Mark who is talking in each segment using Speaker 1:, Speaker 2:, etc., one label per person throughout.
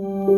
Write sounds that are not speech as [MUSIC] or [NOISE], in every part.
Speaker 1: Thank you.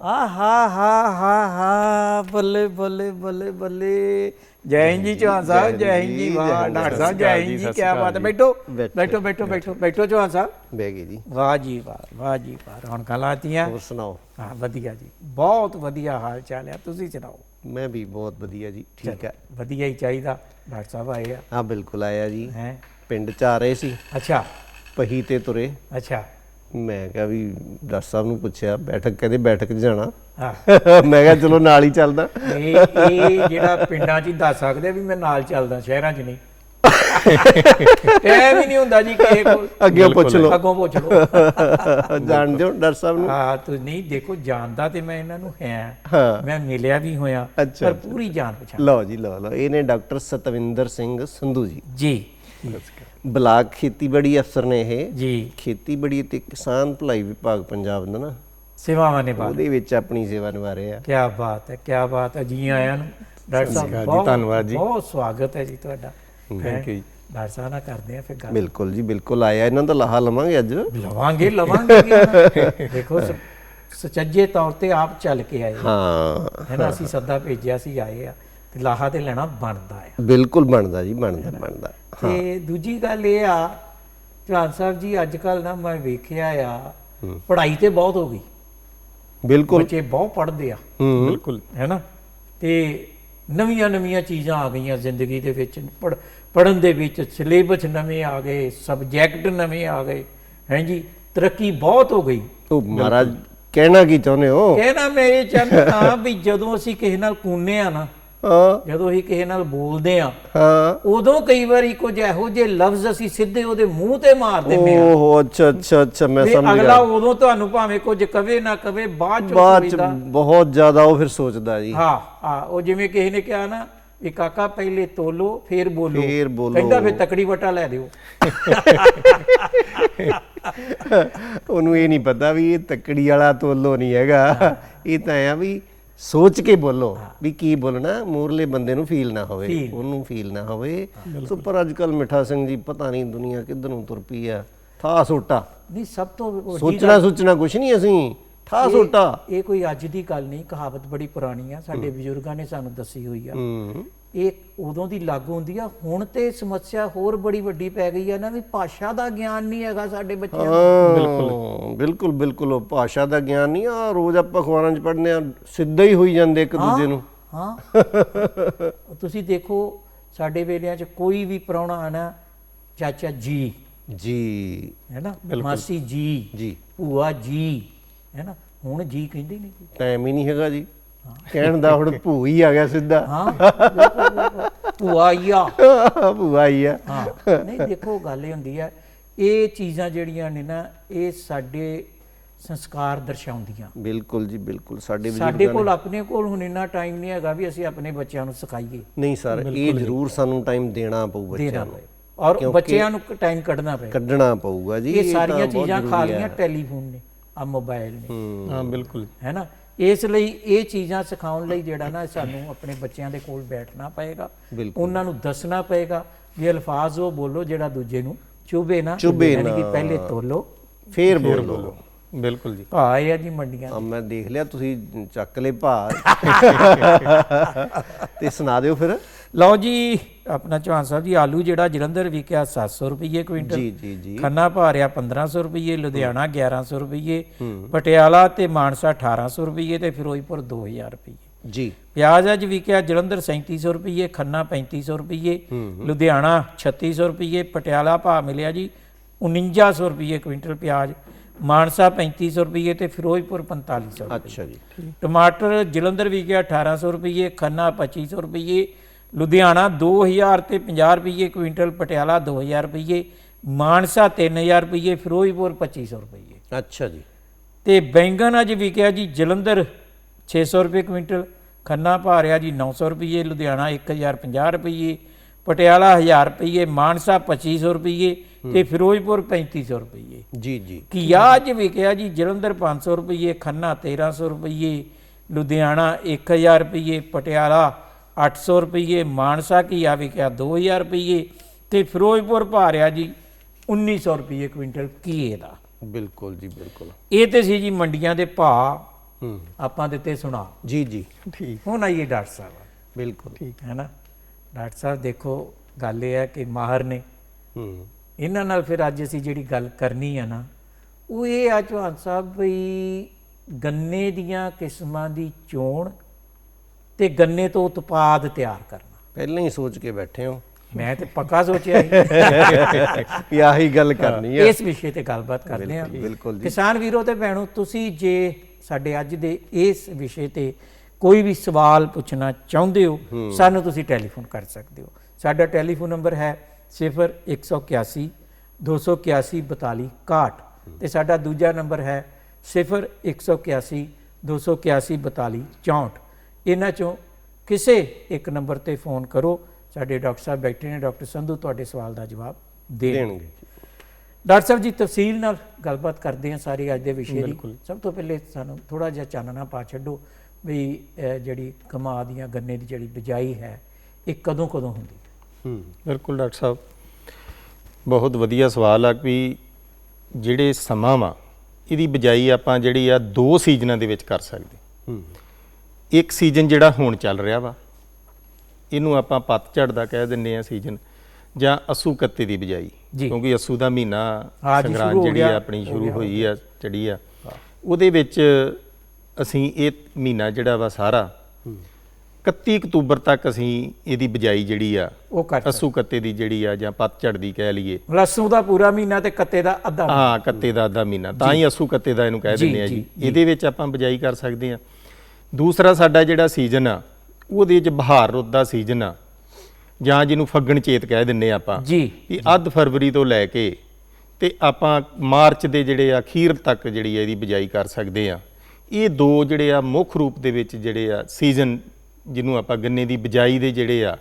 Speaker 1: ਆ ਹਾ ਹਾ ਹਾ ਹਾ ਬੱਲੇ ਬੱਲੇ ਬੱਲੇ ਬੱਲੇ। ਜੈ ਹਿੰਦ ਜੀ ਚੌਹਾਨ ਸਾਹਿਬ ਜੈ ਹਿੰਦ ਜੀ ਵਾਹ ਡਾਕਟਰ ਸਾਹਿਬ ਜੈ ਹਿੰਦ ਜੀ ਕੀ ਬਾਤ ਹੈ। ਬੈਠੋ ਬੈਠੋ ਬੈਠੋ ਬੈਠੋ ਬੈਠੋ ਚੌਹਾਨ ਸਾਹਿਬ।
Speaker 2: ਬਹਿ ਗਏ ਜੀ।
Speaker 1: ਵਾਹ ਜੀ ਵਾਹ ਵਾਹ ਜੀ ਵਾਹ। ਰੌਣਕਾਂ ਲਾਤੀਆਂ।
Speaker 2: ਹੋਰ ਸੁਣਾਓ?
Speaker 1: ਹਾਂ ਵਧੀਆ ਜੀ। ਬਹੁਤ ਵਧੀਆ ਹਾਲ ਚਾਲ ਹੈ ਤੁਸੀਂ ਸੁਣਾਓ?
Speaker 2: ਮੈਂ ਵੀ ਬਹੁਤ ਵਧੀਆ ਜੀ ਠੀਕ ਹੈ
Speaker 1: ਵਧੀਆ ਹੀ ਚਾਹੀਦਾ। ਡਾਕਟਰ ਸਾਹਿਬ ਆਏ ਆ।
Speaker 2: ਆ ਬਿਲਕੁਲ ਆਇਆ ਜੀ।
Speaker 1: ਹੈ?
Speaker 2: ਪਿੰਡ ਚ ਆ ਰਹੇ ਸੀ।
Speaker 1: ਅੱਛਾ।
Speaker 2: ਪਹੀ ਤੇ ਤੁਰੇ।
Speaker 1: ਅੱਛਾ।
Speaker 2: ਮੈਂ ਕਿਹਾ ਵੀ ਡਾਕਟਰ ਸਾਹਿਬ ਨੂੰ ਪੁੱਛਿਆ ਬੈਠਕ ਕਹਿੰਦੇ ਬੈਠਕ 'ਚ ਜਾਣਾ। [LAUGHS] ਮੈਂ ਕਿਹਾ ਚਲੋ ਨਾਲ ਹੀ ਚੱਲਦਾ।
Speaker 1: ਇਹ ਇਹ ਜਿਹੜਾ ਪਿੰਡਾਂ 'ਚ ਹੀ ਦੱਸ ਸਕਦੇ ਵੀ ਮੈਂ ਨਾਲ ਚੱਲਦਾ ਸ਼ਹਿਰਾਂ 'ਚ ਨਹੀਂ। ਟਾਈਮ ਹੀ ਨਹੀਂ ਹੁੰਦਾ ਜੀ ਕਿਸੇ ਕੋਲ।
Speaker 2: ਅੱਗੇ ਪੁੱਛ ਲਓ।
Speaker 1: ਅੱਗੋਂ ਪੁੱਛ ਲਓ। [LAUGHS]
Speaker 2: ਜਾਣਦੇ ਹੋ ਡਾਕਟਰ ਸਾਹਿਬ ਨੂੰ।
Speaker 1: ਹਾਂ ਤੂੰ ਨਹੀਂ ਦੇਖੋ ਜਾਣਦਾ ਤੇ ਮੈਂ ਇਹਨਾਂ ਨੂੰ ਹੈ।
Speaker 2: ਹਾਂ।
Speaker 1: ਮੈਂ ਮਿਲਿਆ ਵੀ ਹੋਇਆ ਪਰ ਪੂਰੀ ਜਾਣ ਪਛਾਣ।
Speaker 2: ਲਓ ਜੀ ਲਓ ਲਓ। ਇਹ ਨੇ ਡਾਕਟਰ ਸਤਵਿੰਦਰ ਸਿੰਘ ਸੰਧੂ ਜੀ।
Speaker 1: ਜੀ।
Speaker 2: ਬਲਾਕ ਖੇਤੀਬਾੜੀ ਅਫਸਰ ਨੇ ਇਹ।
Speaker 1: ਜੀ।
Speaker 2: ਖੇਤੀਬਾੜੀ ਤੇ ਕਿਸਾਨ ਭਲਾਈ ਵਿਭਾਗ ਪੰਜਾਬ ਦਾ ਨਾ।
Speaker 1: ਸੇਵਾਵਾਂ ਨੇ ਬਾਤ
Speaker 2: ਉਹਦੇ ਵਿੱਚ ਆਪਣੀ ਸੇਵਾ ਨਿਭਾ ਰਹੇ ਆ।
Speaker 1: ਕੀ ਬਾਤ ਹੈ ਕੀ ਬਾਤ ਹੈ। ਜੀ ਆਇਆਂ ਨੂੰ ਡਾਕਟਰ ਸਾਹਿਬ ਬਹੁਤ ਧੰਨਵਾਦ ਜੀ। ਬਹੁਤ ਸਵਾਗਤ ਹੈ ਜੀ ਤੁਹਾਡਾ। ਥੈਂਕ ਯੂ ਡਾਕਟਰ ਸਾਹਿਬ ਨਾਲ ਕਰਦੇ ਆ ਫਿਰ ਗੱਲ।
Speaker 2: ਬਿਲਕੁਲ ਜੀ ਬਿਲਕੁਲ ਆਇਆ। ਇਹਨਾਂ ਦਾ ਲਾਹਾ ਲਵਾਂਗੇ ਅੱਜ।
Speaker 1: ਲਵਾਂਗੇ ਲਵਾਂਗੇ? ਦੇਖੋ ਸ- ਸੁਚੱਜੇ ਤੌਰ ਤੇ ਆਪ ਚੱਲ ਕੇ ਆਏ
Speaker 2: ਹਾਂ।
Speaker 1: ਹੈ ਨਾ ਅਸੀਂ ਸੱਦਾ ਭੇਜਿਆ ਸੀ ਆਏ ਆ। ਤੇ ਲਾਹਾ ਤੇ ਲੈਣਾ ਬਣਦਾ ਆ।
Speaker 2: ਬਿਲਕੁਲ ਬਣਦਾ ਜੀ ਬਣਦਾ ਬਣਦਾ।
Speaker 1: ਤੇ ਦੂਜੀ ਗੱਲ ਇਹ ਆ ਚੌਹਾਨ ਸਾਹਿਬ ਜੀ ਅੱਜ ਕੱਲ ਨਾ ਮੈਂ ਵੇਖਿਆ ਆ ਪੜ੍ਹਾਈ ਤੇ ਬਹੁਤ ਹੋ ਗਈ।
Speaker 2: ਬਿਲਕੁਲ।
Speaker 1: ਬੱਚੇ ਬਹੁਤ ਪੜ੍ਹਦੇ ਆ। ਬਿਲਕੁਲ ਹੈ ਨਾ? ਤੇ ਨਵੀਆਂ ਨਵੀਆਂ ਚੀਜ਼ਾਂ ਆ ਗਈਆਂ ਜ਼ਿੰਦਗੀ ਦੇ ਵਿੱਚ। ਪੜ੍ਹਨ ਦੇ ਵਿੱਚ ਸਿਲੇਬਸ ਨਵੇਂ ਆ ਗਏ ਸਬਜੈਕਟ ਨਵੇਂ ਆ ਗਏ ਹੈ ਜੀ? ਤਰੱਕੀ ਬਹੁਤ ਹੋ ਗਈ।
Speaker 2: ਉਹ ਮਹਾਰਾਜ ਕਹਿਣਾ ਕੀ ਚਾਹੁੰਦੇ ਹੋ?
Speaker 1: ਕਹਿਣਾ ਮੈਂ ਇਹ ਚਾਹੁੰਦਾ ਵੀ ਜਦੋਂ ਅਸੀਂ ਕਿਸੇ ਨਾਲ ਕੂਨੇ ਆ ਨਾ
Speaker 2: ਹਾਂ।
Speaker 1: ਜਦੋਂ ਅਸੀਂ ਕਿਸੇ ਨਾਲ ਬੋਲਦੇ ਆ
Speaker 2: ਹਾਂ।
Speaker 1: ਉਦੋਂ ਕਈ ਵਾਰੀ ਕੁਝ ਇਹੋ ਜਿਹੇ ਲਫ਼ਜ਼ ਅਸੀਂ ਸਿੱਧੇ ਉਹਦੇ ਮੂੰਹ ਤੇ ਮਾਰ ਦਿੰਦੇ ਆ
Speaker 2: ਓਹ ਅੱਛਾ ਅੱਛਾ ਅੱਛਾ ਮੈਂ ਸਮਝ
Speaker 1: ਅਗਲਾ
Speaker 2: ਗਿਆ।
Speaker 1: ਉਦੋਂ ਤੁਹਾਨੂੰ ਭਾਵੇਂ ਕੁਝ ਕਵੇ ਨਾ ਕਵੇ ਬਾਅਦ ਚ
Speaker 2: ਬਾਅਦ ਚ ਬਹੁਤ ਜ਼ਿਆਦਾ ਉਹ ਫਿਰ ਸੋਚਦਾ ਜੀ।
Speaker 1: ਹਾਂ ਹਾਂ ਉਹ ਜਿਵੇਂ ਕਿਸੇ ਨੇ ਕਿਹਾ ਨਾ ਵੀ ਕਾਕਾ ਪਹਿਲੇ ਤੋਲੋ ਫੇਰ ਬੋਲੋ।
Speaker 2: ਫੇਰ ਬੋਲੋ।
Speaker 1: ਕਹਿੰਦਾ ਫਿਰ ਤਕੜੀ ਵਟਾ ਲੈ ਦਿਓ। [LAUGHS]
Speaker 2: ਉਹਨੂੰ ਇਹ ਨਹੀਂ ਪਤਾ ਵੀ ਇਹ ਤੱਕੜੀ ਵਾਲਾ ਤੋਲੋ ਨਹੀਂ ਹੈਗਾ। ਇਹ ਤਾਂ ਆ ਵੀ ਸੋਚ ਕੇ ਬੋਲੋ ਵੀ ਕੀ ਬੋਲਣਾ ਮੂਰਲੇ ਬੰਦੇ ਨੂੰ ਫੀਲ ਨਾ ਹੋਵੇ। ਉਹਨੂੰ ਫੀਲ ਨਾ ਹੋਵੇ। ਸੋ ਪਰ ਅੱਜ ਕੱਲ ਮਿੱਠਾ ਸਿੰਘ ਜੀ ਪਤਾ ਨਹੀਂ ਦੁਨੀਆ ਕਿੱਧਰ ਨੂੰ ਤੁਰ ਪਈ ਆ। ਥਾ ਸੋਟਾ
Speaker 1: ਨਹੀਂ ਸਭ ਤੋਂ
Speaker 2: ਸੋਚਣਾ ਸੋਚਣਾ ਕੁਛ ਨਹੀਂ ਅਸੀਂ। ਠਾ ਸੋਟਾ
Speaker 1: ਇਹ ਕੋਈ ਅੱਜ ਦੀ ਗੱਲ ਨਹੀਂ ਕਹਾਵਤ ਬੜੀ ਪੁਰਾਣੀ ਆ। ਸਾਡੇ ਬਜ਼ੁਰਗਾਂ ਨੇ ਸਾਨੂੰ ਦੱਸੀ ਹੋਈ ਆ। ਇਹ ਉਦੋਂ ਦੀ ਲਾਗੂ ਹੁੰਦੀ ਆ ਹੁਣ ਤੇ ਸਮੱਸਿਆ ਹੋਰ ਬੜੀ ਵੱਡੀ ਪੈ ਗਈ ਆ ਨਾ ਵੀ ਭਾਸ਼ਾ ਦਾ ਗਿਆਨ ਨਹੀਂ ਹੈਗਾ ਸਾਡੇ ਬੱਚਿਆਂ ਨੂੰ।
Speaker 2: ਬਿਲਕੁਲ। ਬਿਲਕੁਲ ਬਿਲਕੁਲ ਉਹ ਭਾਸ਼ਾ ਦਾ ਗਿਆਨ ਨਹੀਂ ਆ ਰੋਜ਼ ਆਪਾਂ ਅਖਬਾਰਾਂ 'ਚ ਪੜ੍ਹਨੇ ਆ ਸਿੱਧਾ ਹੀ ਹੋਈ ਜਾਂਦੇ ਇੱਕ ਦੂਜੇ ਨੂੰ।
Speaker 1: ਹਾਂ। ਤੁਸੀਂ ਦੇਖੋ ਸਾਡੇ ਵੇਲਿਆਂ 'ਚ ਕੋਈ ਵੀ ਪ੍ਰਾਹੁਣਾ ਆਣਾ ਚਾਚਾ ਜੀ।
Speaker 2: ਜੀ।
Speaker 1: ਹੈ ਨਾ? ਮਾਸੀ ਜੀ।
Speaker 2: ਜੀ।
Speaker 1: ਭੂਆ ਜੀ। ਹੈ ਨਾ? ਹੁਣ ਜੀ ਕਹਿੰਦੇ ਨਹੀਂ।
Speaker 2: ਟਾਈਮ ਹੀ ਨਹੀਂ ਹੈਗਾ ਜੀ। ਕਹਿਣ ਦਾ ਹੁਣ ਭੂ ਹੀ ਆ ਗਿਆ ਸਿੱਧਾ।
Speaker 1: ਹਾਂ ਬਿਲਕੁਲ, ਬਿਲਕੁਲ। ਭੂਆ ਆਈਆ
Speaker 2: ਭੂਆ ਹੀ
Speaker 1: ਨਹੀਂ ਦੇਖੋ ਗੱਲ ਇਹ ਹੁੰਦੀ ਹੈ ਇਹ ਚੀਜ਼ਾਂ ਜਿਹੜੀਆਂ ਨੇ ਨਾ ਇਹ ਸਾਡੇ ਸੰਸਕਾਰ ਦਰਸਾਉਂਦੀਆਂ।
Speaker 2: ਬਿਲਕੁਲ ਜੀ ਬਿਲਕੁਲ ਸਾਡੇ
Speaker 1: ਸਾਡੇ ਕੋਲ ਆਪਣੇ ਕੋਲ ਹੁਣ ਇੰਨਾ ਟਾਈਮ ਨਹੀਂ ਹੈਗਾ ਵੀ ਅਸੀਂ ਆਪਣੇ ਬੱਚਿਆਂ ਨੂੰ ਸਿਖਾਈਏ।
Speaker 2: ਨਹੀਂ ਸਰ ਇਹ ਜ਼ਰੂਰ ਸਾਨੂੰ ਟਾਈਮ ਦੇਣਾ ਪਊ ਬੱਚਿਆਂ ਨੂੰ।
Speaker 1: ਔਰ ਬੱਚਿਆਂ ਨੂੰ ਟਾਈਮ ਕੱਢਣਾ ਪਏ।
Speaker 2: ਕੱਢਣਾ ਪਊਗਾ ਜੀ
Speaker 1: ਇਹ ਸਾਰੀਆਂ ਚੀਜ਼ਾਂ ਖਾ
Speaker 2: ਆ।
Speaker 1: ਲੀਆਂ ਟੈਲੀਫੋਨ ਨੇ ਆ ਮੋਬਾਈਲ ਨੇ।
Speaker 2: ਹਾਂ।
Speaker 3: ਬਿਲਕੁਲ
Speaker 1: ਹੈ ਨਾ? ਇਸ ਲਈ ਇਹ ਚੀਜ਼ਾਂ ਸਿਖਾਉਣ ਲਈ ਜਿਹੜਾ ਨਾ ਸਾਨੂੰ ਆਪਣੇ ਬੱਚਿਆਂ ਦੇ ਕੋਲ ਬੈਠਣਾ ਪਏਗਾ। ਉਹਨਾਂ ਨੂੰ ਦੱਸਣਾ ਪਏਗਾ। ਵੀ ਅਲਫਾਜ਼ ਉਹ ਬੋਲੋ ਜਿਹੜਾ ਦੂਜੇ ਨੂੰ ਚੁਭੇ ਨਾ ਯਾਨੀ ਕਿ। ਪਹਿਲੇ ਤੋਲੋ
Speaker 2: ਫੇਰ ਬੋਲੋ।
Speaker 3: ਬਿਲਕੁਲ ਜੀ।
Speaker 1: ਆ ਜੀ ਮੰਡੀਆਂ
Speaker 2: ਆ ਮੈਂ ਦੇਖ ਲਿਆ ਤੁਸੀਂ ਚੱਕ ਲੈ ਭਾ। [LAUGHS] ਤੇ ਸੁਣਾ ਦਿਓ ਫਿਰ।
Speaker 1: ਲਓ ਜੀ ਆਪਣਾ ਚੌਹਾਨ ਸਾਹਿਬ ਜੀ ਆਲੂ ਜਿਹੜਾ ਜਲੰਧਰ ਵਿਕਿਆ 700 ਰੁਪਏ ਕੁਇੰਟਲ।
Speaker 2: ਜੀ ਜੀ ਜੀ।
Speaker 1: ਖੰਨਾ ਭਾਰਿਆ 1500 ਰੁਪਏ ਲੁਧਿਆਣਾ 1100 ਰੁਪਏ ਪਟਿਆਲਾ ਤੇ ਮਾਨਸਾ 1800 ਰੁਪਏ ਤੇ ਫਿਰੋਜ਼ਪੁਰ 2000 ਰੁਪਏ
Speaker 2: ਜੀ।
Speaker 1: ਪਿਆਜ਼ ਅੱਜ ਵਿਕਿਆ ਜਲੰਧਰ 3700 ਰੁਪਏ ਖੰਨਾ 3500 ਰੁਪਏ ਲੁਧਿਆਣਾ 3600 ਰੁਪਏ ਪਟਿਆਲਾ ਭਾਅ ਮਿਲਿਆ ਜੀ 4900 ਰੁਪਏ ਕੁਇੰਟਲ ਪਿਆਜ਼ ਮਾਨਸਾ 3500 ਰੁਪਏ ਤੇ ਫਿਰੋਜ਼ਪੁਰ 4500 ਰੁਪਏ
Speaker 2: ਅੱਛਾ ਜੀ।
Speaker 1: ਟਮਾਟਰ ਜਲੰਧਰ ਵਿਕਿਆ 1800 ਰੁਪਏ ਖੰਨਾ 2500 ਰੁਪਏ ਲੁਧਿਆਣਾ 2000 ਤੇ 50 ਰੁਪਏ ਕੁਇੰਟਲ ਪਟਿਆਲਾ 2000 ਰੁਪਏ ਮਾਨਸਾ 3000 ਰੁਪਏ ਫਿਰੋਜ਼ਪੁਰ 2500 ਰੁਪਏ
Speaker 2: ਅੱਛਾ ਜੀ।
Speaker 1: ਤੇ ਬੈਂਗਣ ਅੱਜ ਵਿਕਿਆ ਜੀ ਜਲੰਧਰ 600 ਰੁਪਏ ਕੁਇੰਟਲ ਖੰਨਾ ਭਾ ਰਿਹਾ ਜੀ 900 ਰੁਪਏ ਲੁਧਿਆਣਾ 1050 ਰੁਪਏ ਪਟਿਆਲਾ 1000 ਰੁਪਏ ਮਾਨਸਾ 2500 ਰੁਪਏ ਤੇ ਫਿਰੋਜ਼ਪੁਰ 3500 ਰੁਪਏ
Speaker 2: ਜੀ ਜੀ।
Speaker 1: ਘੀਆ ਅੱਜ ਵਿਕਿਆ ਜੀ ਜਲੰਧਰ 500 ਰੁਪਏ ਖੰਨਾ 1300 ਰੁਪਏ ਲੁਧਿਆਣਾ 1000 ਰੁਪਏ ਪਟਿਆਲਾ 800 ਰੁਪਏ ਮਾਨਸਾ ਘੀਆ ਵਿਕਿਆ 2000 ਰੁਪਏ ਤੇ ਫਿਰੋਜ਼ਪੁਰ ਭਾ ਰਿਹਾ ਜੀ 1900 ਰੁਪਏ ਕੁਇੰਟਲ ਘੀਏ ਦਾ
Speaker 2: ਬਿਲਕੁਲ ਜੀ ਬਿਲਕੁਲ।
Speaker 1: ਇਹ ਤੇ ਸੀ ਜੀ ਮੰਡੀਆਂ ਦੇ ਭਾਅ। ਆਪਾਂ ਦਿੱਤੇ ਸੁਣਾ।
Speaker 2: ਜੀ ਜੀ।
Speaker 1: ਠੀਕ ਹੁਣ ਆਈਏ ਡਾਕਟਰ ਸਾਹਿਬ।
Speaker 2: ਬਿਲਕੁਲ।
Speaker 1: ਠੀਕ ਹੈ ਨਾ? ਡਾਕਟਰ ਸਾਹਿਬ ਦੇਖੋ ਗੱਲ ਇਹ ਹੈ ਕਿ ਮਾਹਰ ਨੇ।
Speaker 2: ਹੂੰ।
Speaker 1: ਇਹਨਾਂ ਨਾਲ ਫਿਰ ਅੱਜ ਅਸੀਂ ਜਿਹੜੀ ਗੱਲ ਕਰਨੀ ਆ ਨਾ ਉਹ ਇਹ ਆ ਚੌਹਾਨ ਸਾਹਿਬ ਵੀ ਗੰਨੇ ਦੀਆਂ ਕਿਸਮਾਂ ਦੀ ਚੋਣ ਤੇ ਗੰਨੇ ਤੋਂ ਉਤਪਾਦ ਤਿਆਰ ਕਰਨਾ।
Speaker 2: ਪਹਿਲਾਂ ਹੀ ਸੋਚ ਕੇ ਬੈਠੇ ਹੋ।
Speaker 1: ਮੈਂ ਤੇ ਪੱਕਾ ਸੋਚਿਆ ਸੀ।
Speaker 2: ਵੀ ਆਹੀ ਗੱਲ ਕਰਨੀ ਹੈ
Speaker 1: ਇਸ ਵਿਸ਼ੇ ਤੇ ਗੱਲਬਾਤ ਕਰਦੇ ਆ
Speaker 2: ਬਿਲਕੁਲ ਜੀ।
Speaker 1: ਕਿਸਾਨ ਵੀਰੋ ਤੇ ਭੈਣੋ ਤੁਸੀਂ ਜੇ ਸਾਡੇ ਅੱਜ ਦੇ ਇਸ ਵਿਸ਼ੇ ਤੇ ਕੋਈ ਵੀ ਸਵਾਲ ਪੁੱਛਣਾ ਚਾਹੁੰਦੇ ਹੋ ਸਾਨੂੰ ਤੁਸੀਂ ਟੈਲੀਫੋਨ ਕਰ ਸਕਦੇ ਹੋ। ਸਾਡਾ ਟੈਲੀਫੋਨ ਨੰਬਰ ਹੈ 0181 281 42 61 ਤੇ ਸਾਡਾ ਦੂਜਾ ਨੰਬਰ ਹੈ 0181 281 42 64 ਇਹਨਾਂ ਚੋਂ ਕਿਸੇ ਇੱਕ ਨੰਬਰ ਤੇ ਫੋਨ ਕਰੋ। ਸਾਡੇ ਡਾਕਟਰ ਸਾਹਿਬ ਬੈਠੇ ਨੇ ਡਾਕਟਰ ਸੰਧੂ ਤੁਹਾਡੇ ਸਵਾਲ ਦਾ ਜਵਾਬ ਦੇ
Speaker 2: ਦੇਣਗੇ।
Speaker 1: ਡਾਕਟਰ ਸਾਹਿਬ ਜੀ ਤਫਸੀਲ ਨਾਲ ਗੱਲਬਾਤ ਕਰਦੇ ਹਾਂ ਸਾਰੀ ਅੱਜ ਦੇ ਵਿਸ਼ੇ ਦੀ। ਸਭ ਤੋਂ ਪਹਿਲੇ ਸਾਨੂੰ ਥੋੜਾ ਜਿਹਾ ਚਾਨਣਾ ਪਾ ਛੱਡੋ ਵੀ ਜਿਹੜੀ ਕਮਾ ਦੀਆਂ ਗੰਨੇ ਦੀ ਜਿਹੜੀ ਬਿਜਾਈ ਹੈ ਇਹ ਕਦੋਂ ਕਦੋਂ ਹੁੰਦੀ ਹੈ?
Speaker 2: ਹੂੰ
Speaker 3: ਬਿਲਕੁਲ ਡਾਕਟਰ ਸਾਹਿਬ। ਬਹੁਤ ਵਧੀਆ ਸਵਾਲ ਆ ਵੀ ਜਿਹੜੇ ਸਮਾਂ ਵਾ ਇਹਦੀ ਬਜਾਈ ਆਪਾਂ ਜਿਹੜੀ ਆ ਦੋ ਸੀਜ਼ਨਾਂ ਦੇ ਵਿੱਚ ਕਰ ਸਕਦੇ।
Speaker 2: ਹੂੰ।
Speaker 3: ਇੱਕ ਸੀਜ਼ਨ ਜਿਹੜਾ ਹੁਣ ਚੱਲ ਰਿਹਾ ਵਾ ਇਹਨੂੰ ਆਪਾਂ ਪਤਝੜ ਦਾ ਕਹਿ ਦਿੰਦੇ ਆ ਸੀਜ਼ਨ ਜਾਂ ਅਸੂ ਕੱਤੇ ਦੀ ਬਜਾਈ। ਕਿਉਂਕਿ ਅਸੂ ਦਾ ਮਹੀਨਾ ਸੰਗਰਾਂਦ ਜਿਹੜੀ ਆ ਆਪਣੀ ਸ਼ੁਰੂ ਹੋਈ ਆ ਚੜੀ ਆ। ਉਹਦੇ ਵਿੱਚ ਅਸੀਂ ਇਹ ਮਹੀਨਾ ਜਿਹੜਾ ਵਾ ਸਾਰਾ 31 ਅਕਤੂਬਰ ਤੱਕ ਅਸੀਂ ਇਹਦੀ ਬਜਾਈ ਜਿਹੜੀ ਆ
Speaker 1: ਉਹ ਕਰ
Speaker 3: ਅਸੂ ਕੱਤੇ ਦੀ ਜਿਹੜੀ ਆ ਜਾਂ ਪਤਝੜ ਦੀ ਕਹਿ ਲਈਏ।
Speaker 1: ਰਸੂ ਦਾ ਪੂਰਾ ਮਹੀਨਾ ਤੇ ਕੱਤੇ ਦਾ ਅੱਧਾ।
Speaker 3: ਹਾਂ ਕੱਤੇ ਦਾ ਅੱਧਾ ਮਹੀਨਾ। ਤਾਂ ਹੀ ਅਸੂ ਕੱਤੇ ਦਾ ਇਹਨੂੰ ਕਹਿ ਦਿੰਦੇ ਆ
Speaker 1: ਜੀ।
Speaker 3: ਇਹਦੇ ਵਿੱਚ ਆਪਾਂ ਬਜਾਈ ਕਰ ਸਕਦੇ ਆ ਦੂਸਰਾ ਸਾਡਾ ਜਿਹੜਾ ਸੀਜ਼ਨ ਆ ਉਹਦੇ ਵਿੱਚ ਬਹਾਰ ਰੁੱਤ ਦਾ ਸੀਜ਼ਨ ਆ। ਜਾਂ ਜਿਹਨੂੰ ਫੱਗਣ ਚੇਤ ਕਹਿ ਦਿੰਨੇ ਆਪਾਂ।
Speaker 1: ਜੀ।
Speaker 3: ਵੀ ਅੱਧ ਫਰਵਰੀ ਤੋਂ ਲੈ ਕੇ ਤੇ ਆਪਾਂ ਮਾਰਚ ਦੇ ਜਿਹੜੇ ਆ ਅਖੀਰ ਤੱਕ ਜਿਹੜੀ ਆ ਇਹਦੀ ਬਜਾਈ ਕਰ ਸਕਦੇ ਆ। ਇਹ ਦੋ ਜਿਹੜੇ ਆ ਮੁੱਖ ਰੂਪ ਦੇ ਵਿੱਚ ਜਿਹੜੇ ਆ ਸੀਜ਼ਨ ਜਿਹਨੂੰ ਆਪਾਂ ਗੰਨੇ ਦੀ ਬਜਾਈ ਦੇ ਜਿਹੜੇ ਆ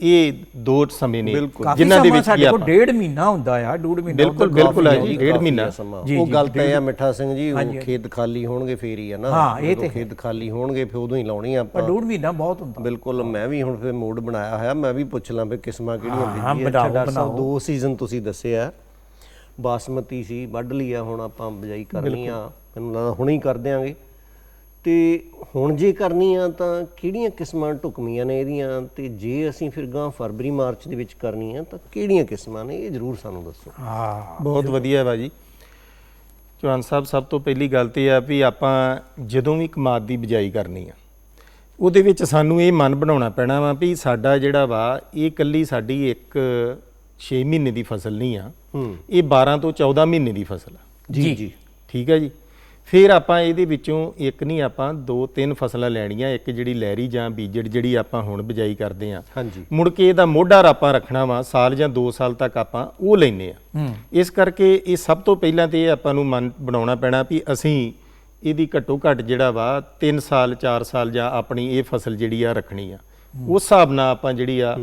Speaker 3: ਇਹ ਦੋ ਸਮੇਂ ਨੇ ਜਿਨ੍ਹਾਂ ਦੇ ਵਿੱਚ ਕੀ
Speaker 1: ਸਾਡੇ ਕੋਲ
Speaker 3: ਆਪਾਂ
Speaker 1: ਡੇਢ ਮਹੀਨਾ ਹੁੰਦਾ ਆ ਡੂਢ ਮਹੀਨਾ
Speaker 3: ਬਿਲਕੁਲ ਬਿਲਕੁਲ ਹੈ ਜੀ। ਡੇਢ ਮਹੀਨਾ।
Speaker 2: ਉਹ ਗੱਲ ਤਾਂ ਇਹ ਆ ਮਿੱਠਾ ਸਿੰਘ ਜੀ। ਉਹ ਖੇਤ ਖਾਲੀ ਹੋਣਗੇ ਫੇਰ ਹੀ ਆ ਨਾ।
Speaker 1: ਹਾਂ, ਇਹ ਤੇ
Speaker 2: ਖੇਤ ਖਾਲੀ ਹੋਣਗੇ ਫਿਰ ਉਦੋਂ ਹੀ ਲਾਉਣੀ ਆ
Speaker 1: ਪਰ
Speaker 2: ਆਪਾਂ।
Speaker 1: ਡੂਢ ਮਹੀਨਾ ਬਹੁਤ ਹੁੰਦਾ।
Speaker 2: ਬਿਲਕੁਲ ਮੈਂ ਵੀ ਹੁਣ ਫਿਰ ਮੂਡ ਬਣਾਇਆ ਹੋਇਆ ਮੈਂ ਵੀ ਪੁੱਛ ਲਾਂ ਵੀ ਕਿਸਮਾਂ ਕਿਹੜੀਆਂ
Speaker 1: ਹਾਂ,
Speaker 2: ਬੀਜੀਆਂ। ਡਾਕਟਰ ਸਾਹਿਬ। ਦੋ ਸੀਜ਼ਨ ਤੁਸੀਂ ਦੱਸਿਆ। ਬਾਸਮਤੀ ਸੀ ਵੱਢ ਲਈ ਆ ਹੁਣ ਆਪਾਂ ਬਜਾਈ ਕਰਨੀ ਆ। ਮੈਨੂੰ ਲੱਗਦਾ ਹੁਣੇ ਹੀ ਕਰ ਦਿਆਂਗੇ। ਤੇ ਹੁਣ ਜੇ ਕਰਨੀ ਆ ਤਾਂ ਕਿਹੜੀਆਂ ਕਿਸਮਾਂ ਢੁਕਮੀਆਂ ਨੇ ਇਹਦੀਆਂ? ਤੇ ਜੇ ਅਸੀਂ ਫਿਰ ਗਾਂ ਫਰਵਰੀ ਮਾਰਚ ਦੇ ਵਿੱਚ ਕਰਨੀ ਆ ਤਾਂ ਕਿਹੜੀਆਂ ਕਿਸਮਾਂ ਨੇ? ਇਹ ਜਰੂਰ ਸਾਨੂੰ ਦੱਸੋ।
Speaker 1: ਹਾਂ।
Speaker 3: ਬਹੁਤ ਵਧੀਆ ਵਾ ਜੀ। ਚੌਹਾਨ ਸਾਹਿਬ ਸਭ ਤੋਂ ਪਹਿਲੀ ਗੱਲ ਤੇ ਆ ਵੀ ਆਪਾਂ ਜਦੋਂ ਵੀ ਕਮਾਦ ਦੀ ਬਿਜਾਈ ਕਰਨੀ ਆ ਉਹਦੇ ਵਿੱਚ ਸਾਨੂੰ ਇਹ ਮਨ ਬਣਾਉਣਾ ਪੈਣਾ ਵਾ ਵੀ ਸਾਡਾ ਜਿਹੜਾ ਵਾ ਇਹ ਕੱਲੀ ਸਾਡੀ ਇੱਕ 6 ਮਹੀਨੇ ਦੀ ਫਸਲ ਨਹੀਂ ਆ।
Speaker 2: ਹੂੰ।
Speaker 3: ਇਹ 12 ਤੋਂ 14 ਮਹੀਨੇ ਦੀ ਫਸਲ ਆ।
Speaker 2: ਜੀ ਜੀ।
Speaker 3: ਠੀਕ ਹੈ ਜੀ? ਫਿਰ ਆਪਾਂ ਇਹਦੇ ਵਿੱਚੋਂ ਇੱਕ ਨਹੀਂ ਆਪਾਂ ਦੋ ਤਿੰਨ ਫਸਲਾਂ ਲੈਣੀਆਂ ਇੱਕ ਜਿਹੜੀ ਲਹਿਰੀ ਜਾਂ ਬੀਜੜ ਜਿਹੜੀ ਆਪਾਂ ਹੁਣ ਬਿਜਾਈ ਕਰਦੇ ਆ
Speaker 2: ਹਾਂਜੀ।
Speaker 3: ਮੁੜ ਕੇ ਇਹਦਾ ਮੋਢਾ ਆਪਾਂ ਰੱਖਣਾ ਵਾ ਸਾਲ ਜਾਂ 2 ਸਾਲ ਤੱਕ ਆਪਾਂ ਉਹ ਲੈਨੇ ਆ ਇਸ ਕਰਕੇ ਇਹ ਸਭ ਤੋਂ ਪਹਿਲਾਂ ਤੇ ਇਹ ਆਪਾਂ ਨੂੰ ਮਨ ਬਣਾਉਣਾ ਪੈਣਾ ਵੀ ਅਸੀਂ ਇਹਦੀ ਘੱਟੋ ਘੱਟ ਜਿਹੜਾ ਵਾ 3 ਸਾਲ 4 ਸਾਲ ਜਾਂ ਆਪਣੀ ਇਹ ਫਸਲ ਜਿਹੜੀ ਆ ਰੱਖਣੀ ਆ। ਉਸ ਹਿਸਾਬ ਨਾਲ ਆਪਾਂ ਜਿਹੜੀ ਆ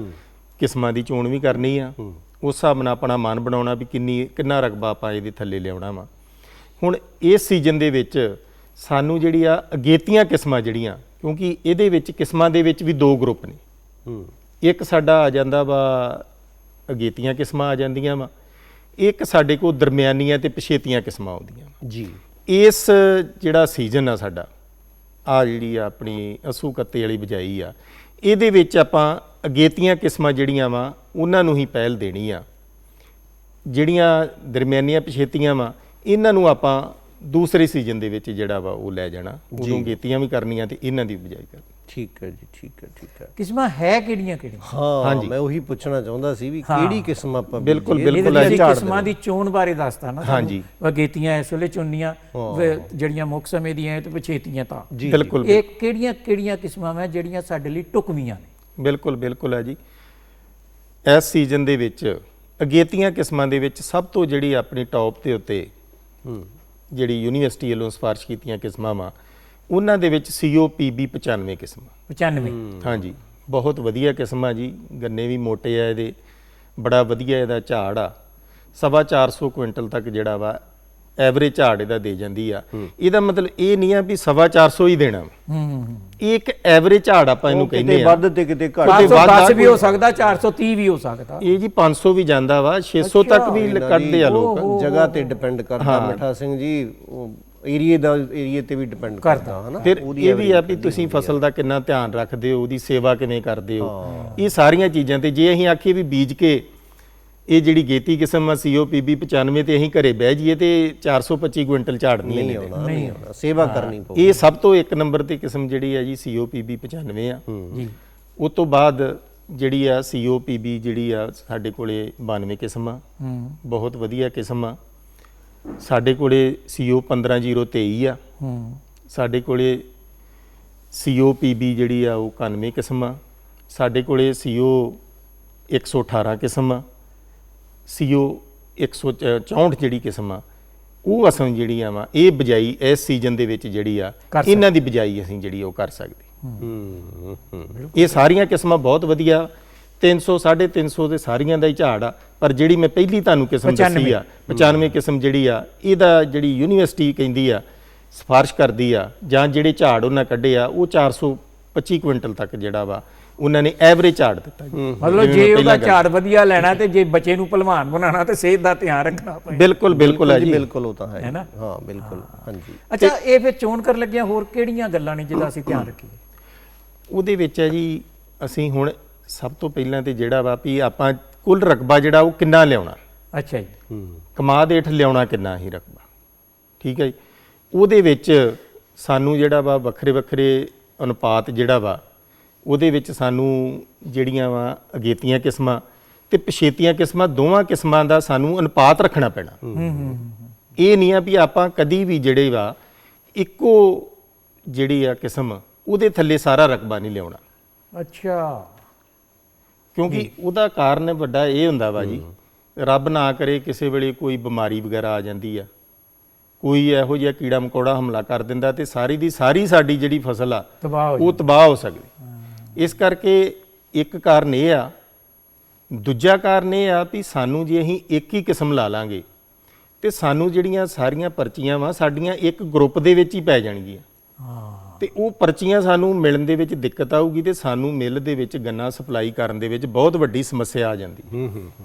Speaker 3: ਕਿਸਮਾਂ ਦੀ ਚੋਣ ਵੀ ਕਰਨੀ ਆ। ਉਸ ਹਿਸਾਬ ਨਾਲ ਆਪਣਾ ਮਨ ਬਣਾਉਣਾ ਵੀ ਕਿੰਨੀ ਕਿੰਨਾ ਰਕਬਾ ਆਪਾਂ ਇਹਦੇ ਥੱਲੇ ਲਿਆਉਣਾ ਵਾ। ਹੁਣ ਇਸ ਸੀਜ਼ਨ ਦੇ ਵਿੱਚ ਸਾਨੂੰ ਜਿਹੜੀ ਆ ਅਗੇਤੀਆਂ ਕਿਸਮਾਂ ਜਿਹੜੀਆਂ ਕਿਉਂਕਿ ਇਹਦੇ ਵਿੱਚ ਕਿਸਮਾਂ ਦੇ ਵਿੱਚ ਵੀ ਦੋ ਗਰੁੱਪ ਨੇ।
Speaker 2: ਹੂੰ।
Speaker 3: ਇੱਕ ਸਾਡਾ ਆ ਜਾਂਦਾ ਵਾ ਅਗੇਤੀਆਂ ਕਿਸਮਾਂ ਆ ਜਾਂਦੀਆਂ ਵਾ ਇੱਕ ਸਾਡੇ ਕੋਲ ਦਰਮਿਆਨੀਆਂ ਤੇ ਪਛੇਤੀਆਂ ਕਿਸਮਾਂ ਆਉਂਦੀਆਂ ਵਾ।
Speaker 2: ਜੀ।
Speaker 3: ਇਸ ਜਿਹੜਾ ਸੀਜ਼ਨ ਆ ਸਾਡਾ ਆ ਜਿਹੜੀ ਆ ਆਪਣੀ ਅਸੂ ਕੱਤੇ ਵਾਲੀ ਬਜਾਈ ਆ ਇਹਦੇ ਵਿੱਚ ਆਪਾਂ ਅਗੇਤੀਆਂ ਕਿਸਮਾਂ ਜਿਹੜੀਆਂ ਵਾ ਉਹਨਾਂ ਨੂੰ ਹੀ ਪਹਿਲ ਦੇਣੀ ਆ। ਜਿਹੜੀਆਂ ਦਰਮਿਆਨੀਆਂ ਪਛੇਤੀਆਂ ਵਾ ਇਹਨਾਂ ਨੂੰ ਆਪਾਂ ਦੂਸਰੇ ਸੀਜ਼ਨ ਦੇ ਵਿੱਚ ਜਿਹੜਾ ਵਾ ਉਹ ਲੈ ਜਾਣਾ। ਉਦੋਂ ਗੇਤੀਆਂ ਵੀ ਕਰਨੀਆਂ ਤੇ ਇਹਨਾਂ ਦੀ ਵੀ ਬਿਜਾਈ ਕਰਨੀ।
Speaker 2: ਠੀਕ ਹੈ ਜੀ ਠੀਕ ਹੈ ਠੀਕ ਹੈ।
Speaker 1: ਕਿਸਮਾਂ ਹੈ ਕਿਹੜੀਆਂ ਕਿਹੜੀਆਂ?
Speaker 2: ਹਾਂ ਮੈਂ ਉਹੀ ਪੁੱਛਣਾ ਚਾਹੁੰਦਾ ਸੀ ਵੀ ਕਿਹੜੀ ਕਿਸਮ ਆਪਾਂ
Speaker 3: ਬਿਲਕੁਲ? ਬਿਲਕੁਲ।
Speaker 1: ਵਿੱਚ
Speaker 3: ਝਾੜ
Speaker 1: ਕਿਸਮਾਂ ਦੀ ਚੋਣ ਬਾਰੇ ਦੱਸਤਾ ਨਾ
Speaker 3: ਹਾਂਜੀ।
Speaker 1: ਵਗੇਤੀਆਂ ਇਸ ਵੇਲੇ ਚੁਣਨੀਆਂ ਵ- ਜਿਹੜੀਆਂ ਮੁੱਖ ਸਮੇਂ ਦੀਆਂ ਇਹ ਤੇ ਪਛੇਤੀਆਂ ਤਾਂ।
Speaker 2: ਜੀ
Speaker 3: ਬਿਲਕੁਲ
Speaker 1: ਇਹ ਕਿਹੜੀਆਂ ਕਿਹੜੀਆਂ ਕਿਸਮਾਂ ਮੈਂ ਜਿਹੜੀਆਂ ਸਾਡੇ ਲਈ ਟੁਕਵੀਆਂ ਨੇ?
Speaker 3: ਬਿਲਕੁਲ ਬਿਲਕੁਲ ਹੈ ਜੀ। ਇਸ ਸੀਜ਼ਨ ਦੇ ਵਿੱਚ ਅਗੇਤੀਆਂ ਕਿਸਮਾਂ ਦੇ ਵਿੱਚ ਸਭ ਤੋਂ ਜਿਹੜੀ ਆਪਣੀ ਟੌਪ ਦੇ ਉੱਤੇ ਜਿਹੜੀ ਯੂਨੀਵਰਸਿਟੀ ਵੱਲੋਂ ਸਿਫਾਰਿਸ਼ ਕੀਤੀਆਂ ਕਿਸਮਾਂ ਵਾ ਉਹਨਾਂ ਦੇ ਵਿੱਚ COPB 95 ਕਿਸਮ ਆ।
Speaker 1: 95
Speaker 3: ਹਾਂਜੀ ਬਹੁਤ ਵਧੀਆ ਕਿਸਮ ਆ ਜੀ ਗੰਨੇ ਵੀ ਮੋਟੇ ਆ ਇਹਦੇ ਬੜਾ ਵਧੀਆ ਇਹਦਾ ਝਾੜ ਆ ਸਵਾ 400 ਕੁਇੰਟਲ ਤੱਕ ਜਿਹੜਾ ਵਾ ਐਵਰੇਜ ਝਾੜ ਇਹਦਾ ਦੇ ਜਾਂਦੀ ਆ। ਇਹਦਾ ਮਤਲਬ ਇਹ ਨਹੀਂ ਆ ਵੀ ਸਵਾ 400 ਹੀ ਦੇਣਾ।
Speaker 1: ਹੂੰ ਹੂੰ
Speaker 3: ਇਹ ਇੱਕ ਐਵਰੇਜ ਝਾੜ ਆਪਾਂ ਇਹਨੂੰ ਕਹਿੰਦੇ ਆ।
Speaker 2: ਵੱਧ ਤੇ ਕਿਤੇ ਘੱਟ।
Speaker 1: 410 ਵੀ ਹੋ ਸਕਦਾ 430 ਵੀ ਹੋ ਸਕਦਾ।
Speaker 3: ਇਹ ਜੀ 500 ਵੀ ਜਾਂਦਾ ਵਾ 600 ਤੱਕ ਵੀ ਕੱਢਦੇ ਆ ਲੋਕ।
Speaker 2: ਜਗ੍ਹਾ ਤੇ ਡਿਪੈਂਡ ਕਰਦਾ ਮਿੱਠਾ ਸਿੰਘ ਜੀ ਏਰੀਏ ਦਾ ਏਰੀਏ ਤੇ ਵੀ ਡਿਪੈਂਡ ਕਰਦਾ ਹਨਾ?
Speaker 3: ਫਿਰ ਇਹ ਵੀ ਆ ਵੀ ਤੁਸੀਂ ਫਸਲ ਦਾ ਕਿੰਨਾ ਧਿਆਨ ਰੱਖਦੇ ਹੋ ਉਹਦੀ ਸੇਵਾ ਕਿਵੇਂ ਕਰਦੇ ਹੋ। ਇਹ ਸਾਰੀਆਂ ਚੀਜ਼ਾਂ ਤੇ ਜੇ ਅਸੀਂ ਆਖੀਏ ਵੀ ਬੀਜ ਕੇ ਇਹ ਜਿਹੜੀ ਗੇਤੀ ਕਿਸਮ ਆ COPB 95 ਤੇ ਅਸੀਂ ਘਰੇ ਬਹਿ ਜਾਈਏ ਤੇ 425 ਕੁਇੰਟਲ ਝਾੜ ਨਹੀਂ
Speaker 2: ਆਉਣਾ ਨਹੀਂ ਆਉਣਾ। ਸੇਵਾ ਕਰਨੀ ਪਊ
Speaker 3: ਇਹ ਸਭ ਤੋਂ ਇੱਕ ਨੰਬਰ ਤੇ ਕਿਸਮ ਜਿਹੜੀ ਆ ਜੀ COPB 95 ਆ।
Speaker 1: ਜੀ।
Speaker 3: ਉਸ ਤੋਂ ਬਾਅਦ ਜਿਹੜੀ ਆ COPB ਜਿਹੜੀ ਆ ਸਾਡੇ ਕੋਲੇ 92 ਕਿਸਮ ਆ।
Speaker 1: ਹੂੰ।
Speaker 3: ਬਹੁਤ ਵਧੀਆ ਕਿਸਮ ਆ। ਸਾਡੇ ਕੋਲੇ CO 15023 ਆ।
Speaker 1: ਹੂੰ।
Speaker 3: ਸਾਡੇ ਕੋਲੇ COPB ਜਿਹੜੀ ਆ ਉਹ 91 ਕਿਸਮ ਆ। ਸਾਡੇ ਕੋਲੇ CO 118 ਕਿਸਮ ਆ। CO 164 ਜਿਹੜੀ ਕਿਸਮ ਆ ਉਹ ਅਸਾਂ ਜਿਹੜੀਆਂ ਵਾ ਇਹ ਬਜਾਈ ਇਸ ਸੀਜ਼ਨ ਦੇ ਵਿੱਚ ਜਿਹੜੀ ਆ ਇਹਨਾਂ ਦੀ ਬਜਾਈ ਅਸੀਂ ਜਿਹੜੀ ਉਹ ਕਰ ਸਕਦੇ। ਇਹ ਸਾਰੀਆਂ ਕਿਸਮਾਂ ਬਹੁਤ ਵਧੀਆ 300 350 ਦੇ ਸਾਰੀਆਂ ਦਾ ਹੀ ਝਾੜ ਆ ਪਰ ਜਿਹੜੀ ਮੈਂ ਪਹਿਲੀ ਤੁਹਾਨੂੰ ਕਿਸਮ ਦੱਸੀ ਆ 95 ਕਿਸਮ ਜਿਹੜੀ ਆ ਇਹਦਾ ਜਿਹੜੀ ਯੂਨੀਵਰਸਿਟੀ ਕਹਿੰਦੀ ਆ ਸਿਫਾਰਿਸ਼ ਕਰਦੀ ਆ ਜਾਂ ਜਿਹੜੇ ਝਾੜ ਉਹਨਾਂ ਕੱਢੇ ਆ ਉਹ 425 ਕੁਇੰਟਲ ਤੱਕ ਜਿਹੜਾ ਵਾ ਉਹਨਾਂ ਨੇ ਐਵਰੇਜ ਝਾੜ ਦਿੱਤਾ ਜੀ।
Speaker 1: ਮਤਲਬ ਜੇ ਉਹਦਾ ਝਾੜ ਵਧੀਆ ਲੈਣਾ ਤੇ ਜੇ ਬੱਚੇ ਨੂੰ ਭਲਵਾਨ ਬਣਾਉਣਾ ਤੇ ਸਿਹਤ ਦਾ ਧਿਆਨ ਰੱਖਣਾ ਪਏ
Speaker 3: ਬਿਲਕੁਲ ਬਿਲਕੁਲ ਹੈ ਜੀ
Speaker 2: ਬਿਲਕੁਲ ਉਹ ਤਾਂ ਹੈ।
Speaker 1: ਹੈ ਨਾ?
Speaker 2: ਹਾਂ ਬਿਲਕੁਲ ਹਾਂਜੀ।
Speaker 1: ਅੱਛਾ ਇਹ ਫਿਰ ਚੋਣ ਕਰਨ ਲੱਗਿਆ ਹੋਰ ਕਿਹੜੀਆਂ ਗੱਲਾਂ ਨੇ ਜਿਹਦਾ ਅਸੀਂ ਧਿਆਨ ਰੱਖੀਏ?
Speaker 3: ਉਹਦੇ ਵਿੱਚ ਹੈ ਜੀ ਅਸੀਂ ਹੁਣ ਸਭ ਤੋਂ ਪਹਿਲਾਂ ਤੇ ਜਿਹੜਾ ਵਾ ਵੀ ਆਪਾਂ ਕੁੱਲ ਰਕਬਾ ਜਿਹੜਾ ਉਹ ਕਿੰਨਾ ਲਿਆਉਣਾ?
Speaker 1: ਅੱਛਾ ਜੀ।
Speaker 2: ਹੂੰ।
Speaker 3: ਕਮਾ ਦੇ ਹੇਠ ਲਿਆਉਣਾ ਕਿੰਨਾ ਹੀ ਰਕਬਾ? ਠੀਕ ਹੈ ਜੀ। ਉਹਦੇ ਵਿੱਚ ਸਾਨੂੰ ਜਿਹੜਾ ਵਾ ਵੱਖਰੇ ਵੱਖਰੇ ਅਨੁਪਾਤ ਜਿਹੜਾ ਵਾ ਉਹਦੇ ਵਿੱਚ ਸਾਨੂੰ ਜਿਹੜੀਆਂ ਵਾ ਅਗੇਤੀਆਂ ਕਿਸਮਾਂ ਤੇ ਪਛੇਤੀਆਂ ਕਿਸਮਾਂ ਦੋਵਾਂ ਕਿਸਮਾਂ ਦਾ ਸਾਨੂੰ ਅਨੁਪਾਤ ਰੱਖਣਾ ਪੈਣਾ।
Speaker 1: ਹੂੰ ਹੂੰ
Speaker 3: ਇਹ ਨਹੀਂ ਆ ਵੀ ਆਪਾਂ ਕਦੀ ਵੀ ਜਿਹੜੇ ਵਾ ਇੱਕੋ ਜਿਹੜੀ ਆ ਕਿਸਮ ਉਹਦੇ ਥੱਲੇ ਸਾਰਾ ਰਕਬਾ ਨਹੀਂ ਲਿਆਉਣਾ।
Speaker 1: ਅੱਛਾ।
Speaker 3: ਕਿਉਂਕਿ ਉਹਦਾ ਕਾਰਨ ਵੱਡਾ ਇਹ ਹੁੰਦਾ ਵਾ ਜੀ ਰੱਬ ਨਾ ਕਰੇ ਕਿਸੇ ਵੇਲੇ ਕੋਈ ਬਿਮਾਰੀ ਵਗੈਰਾ ਆ ਜਾਂਦੀ ਆ। ਕੋਈ ਇਹੋ ਜਿਹਾ ਕੀੜਾ ਮਕੌੜਾ ਹਮਲਾ ਕਰ ਦਿੰਦਾ ਤੇ ਸਾਰੀ ਦੀ ਸਾਰੀ ਸਾਡੀ ਜਿਹੜੀ ਫਸਲ ਆ ਉਹ ਤਬਾਹ ਹੋ ਸਕਦੀ। ਇਸ ਕਰਕੇ ਇੱਕ ਕਾਰਨ ਇਹ ਆ ਦੂਜਾ ਕਾਰਨ ਇਹ ਆ ਵੀ ਸਾਨੂੰ ਜੇ ਅਸੀਂ ਇੱਕ ਹੀ ਕਿਸਮ ਲਾ ਲਾਂਗੇ ਤੇ ਸਾਨੂੰ ਜਿਹੜੀਆਂ ਸਾਰੀਆਂ ਪਰਚੀਆਂ ਵਾ ਸਾਡੀਆਂ ਇੱਕ ਗਰੁੱਪ ਦੇ ਵਿੱਚ ਹੀ ਪੈ ਜਾਣਗੀਆਂ।
Speaker 1: ਹਾਂ।
Speaker 3: ਤੇ ਉਹ ਪਰਚੀਆਂ ਸਾਨੂੰ ਮਿਲਣ ਦੇ ਵਿੱਚ ਦਿੱਕਤ ਆਊਗੀ ਤੇ ਸਾਨੂੰ ਮਿਲ ਦੇ ਵਿੱਚ ਗੰਨਾ ਸਪਲਾਈ ਕਰਨ ਦੇ ਵਿੱਚ ਬਹੁਤ ਵੱਡੀ ਸਮੱਸਿਆ ਆ ਜਾਂਦੀ।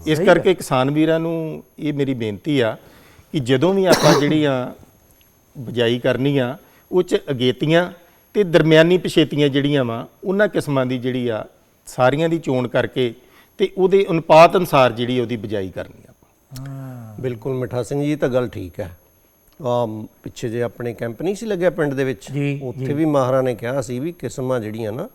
Speaker 3: ਇਸ ਕਰਕੇ ਕਿਸਾਨ ਵੀਰਾਂ ਨੂੰ ਇਹ ਮੇਰੀ ਬੇਨਤੀ ਆ ਕਿ ਜਦੋਂ ਵੀ ਆਪਾਂ ਜਿਹੜੀਆਂ ਬਜਾਈ ਕਰਨੀ ਆ ਉਹ ਚ ਅਗੇਤੀਆਂ ਤੇ ਦਰਮਿਆਨੀ ਪਛੇਤੀਆਂ ਜਿਹੜੀਆਂ ਵਾ ਉਹਨਾਂ ਕਿਸਮਾਂ ਦੀ ਜਿਹੜੀ ਆ ਸਾਰੀਆਂ ਦੀ ਚੋਣ ਕਰਕੇ ਤੇ ਉਹਦੇ ਅਨੁਪਾਤ ਅਨਸਾਰ ਜਿਹੜੀ ਉਹਦੀ ਬਜਾਈ ਕਰਨੀ ਆ
Speaker 1: ਹਾਂ।
Speaker 2: ਬਿਲਕੁਲ ਮਿੱਠਾ ਸਿੰਘ ਜੀ ਇਹ ਤਾਂ ਗੱਲ ਠੀਕ ਹੈ। ਆ ਪਿੱਛੇ ਜੇ ਆਪਣੇ ਕੈਂਪ ਨਹੀਂ ਸੀ ਲੱਗਿਆ ਪਿੰਡ ਦੇ ਵਿੱਚ? ਉੱਥੇ ਵੀ ਮਾਹਰਾਂ ਨੇ ਕਿਹਾ ਸੀ ਵੀ ਕਿਸਮਾਂ ਜਿਹੜੀਆਂ ਨਾ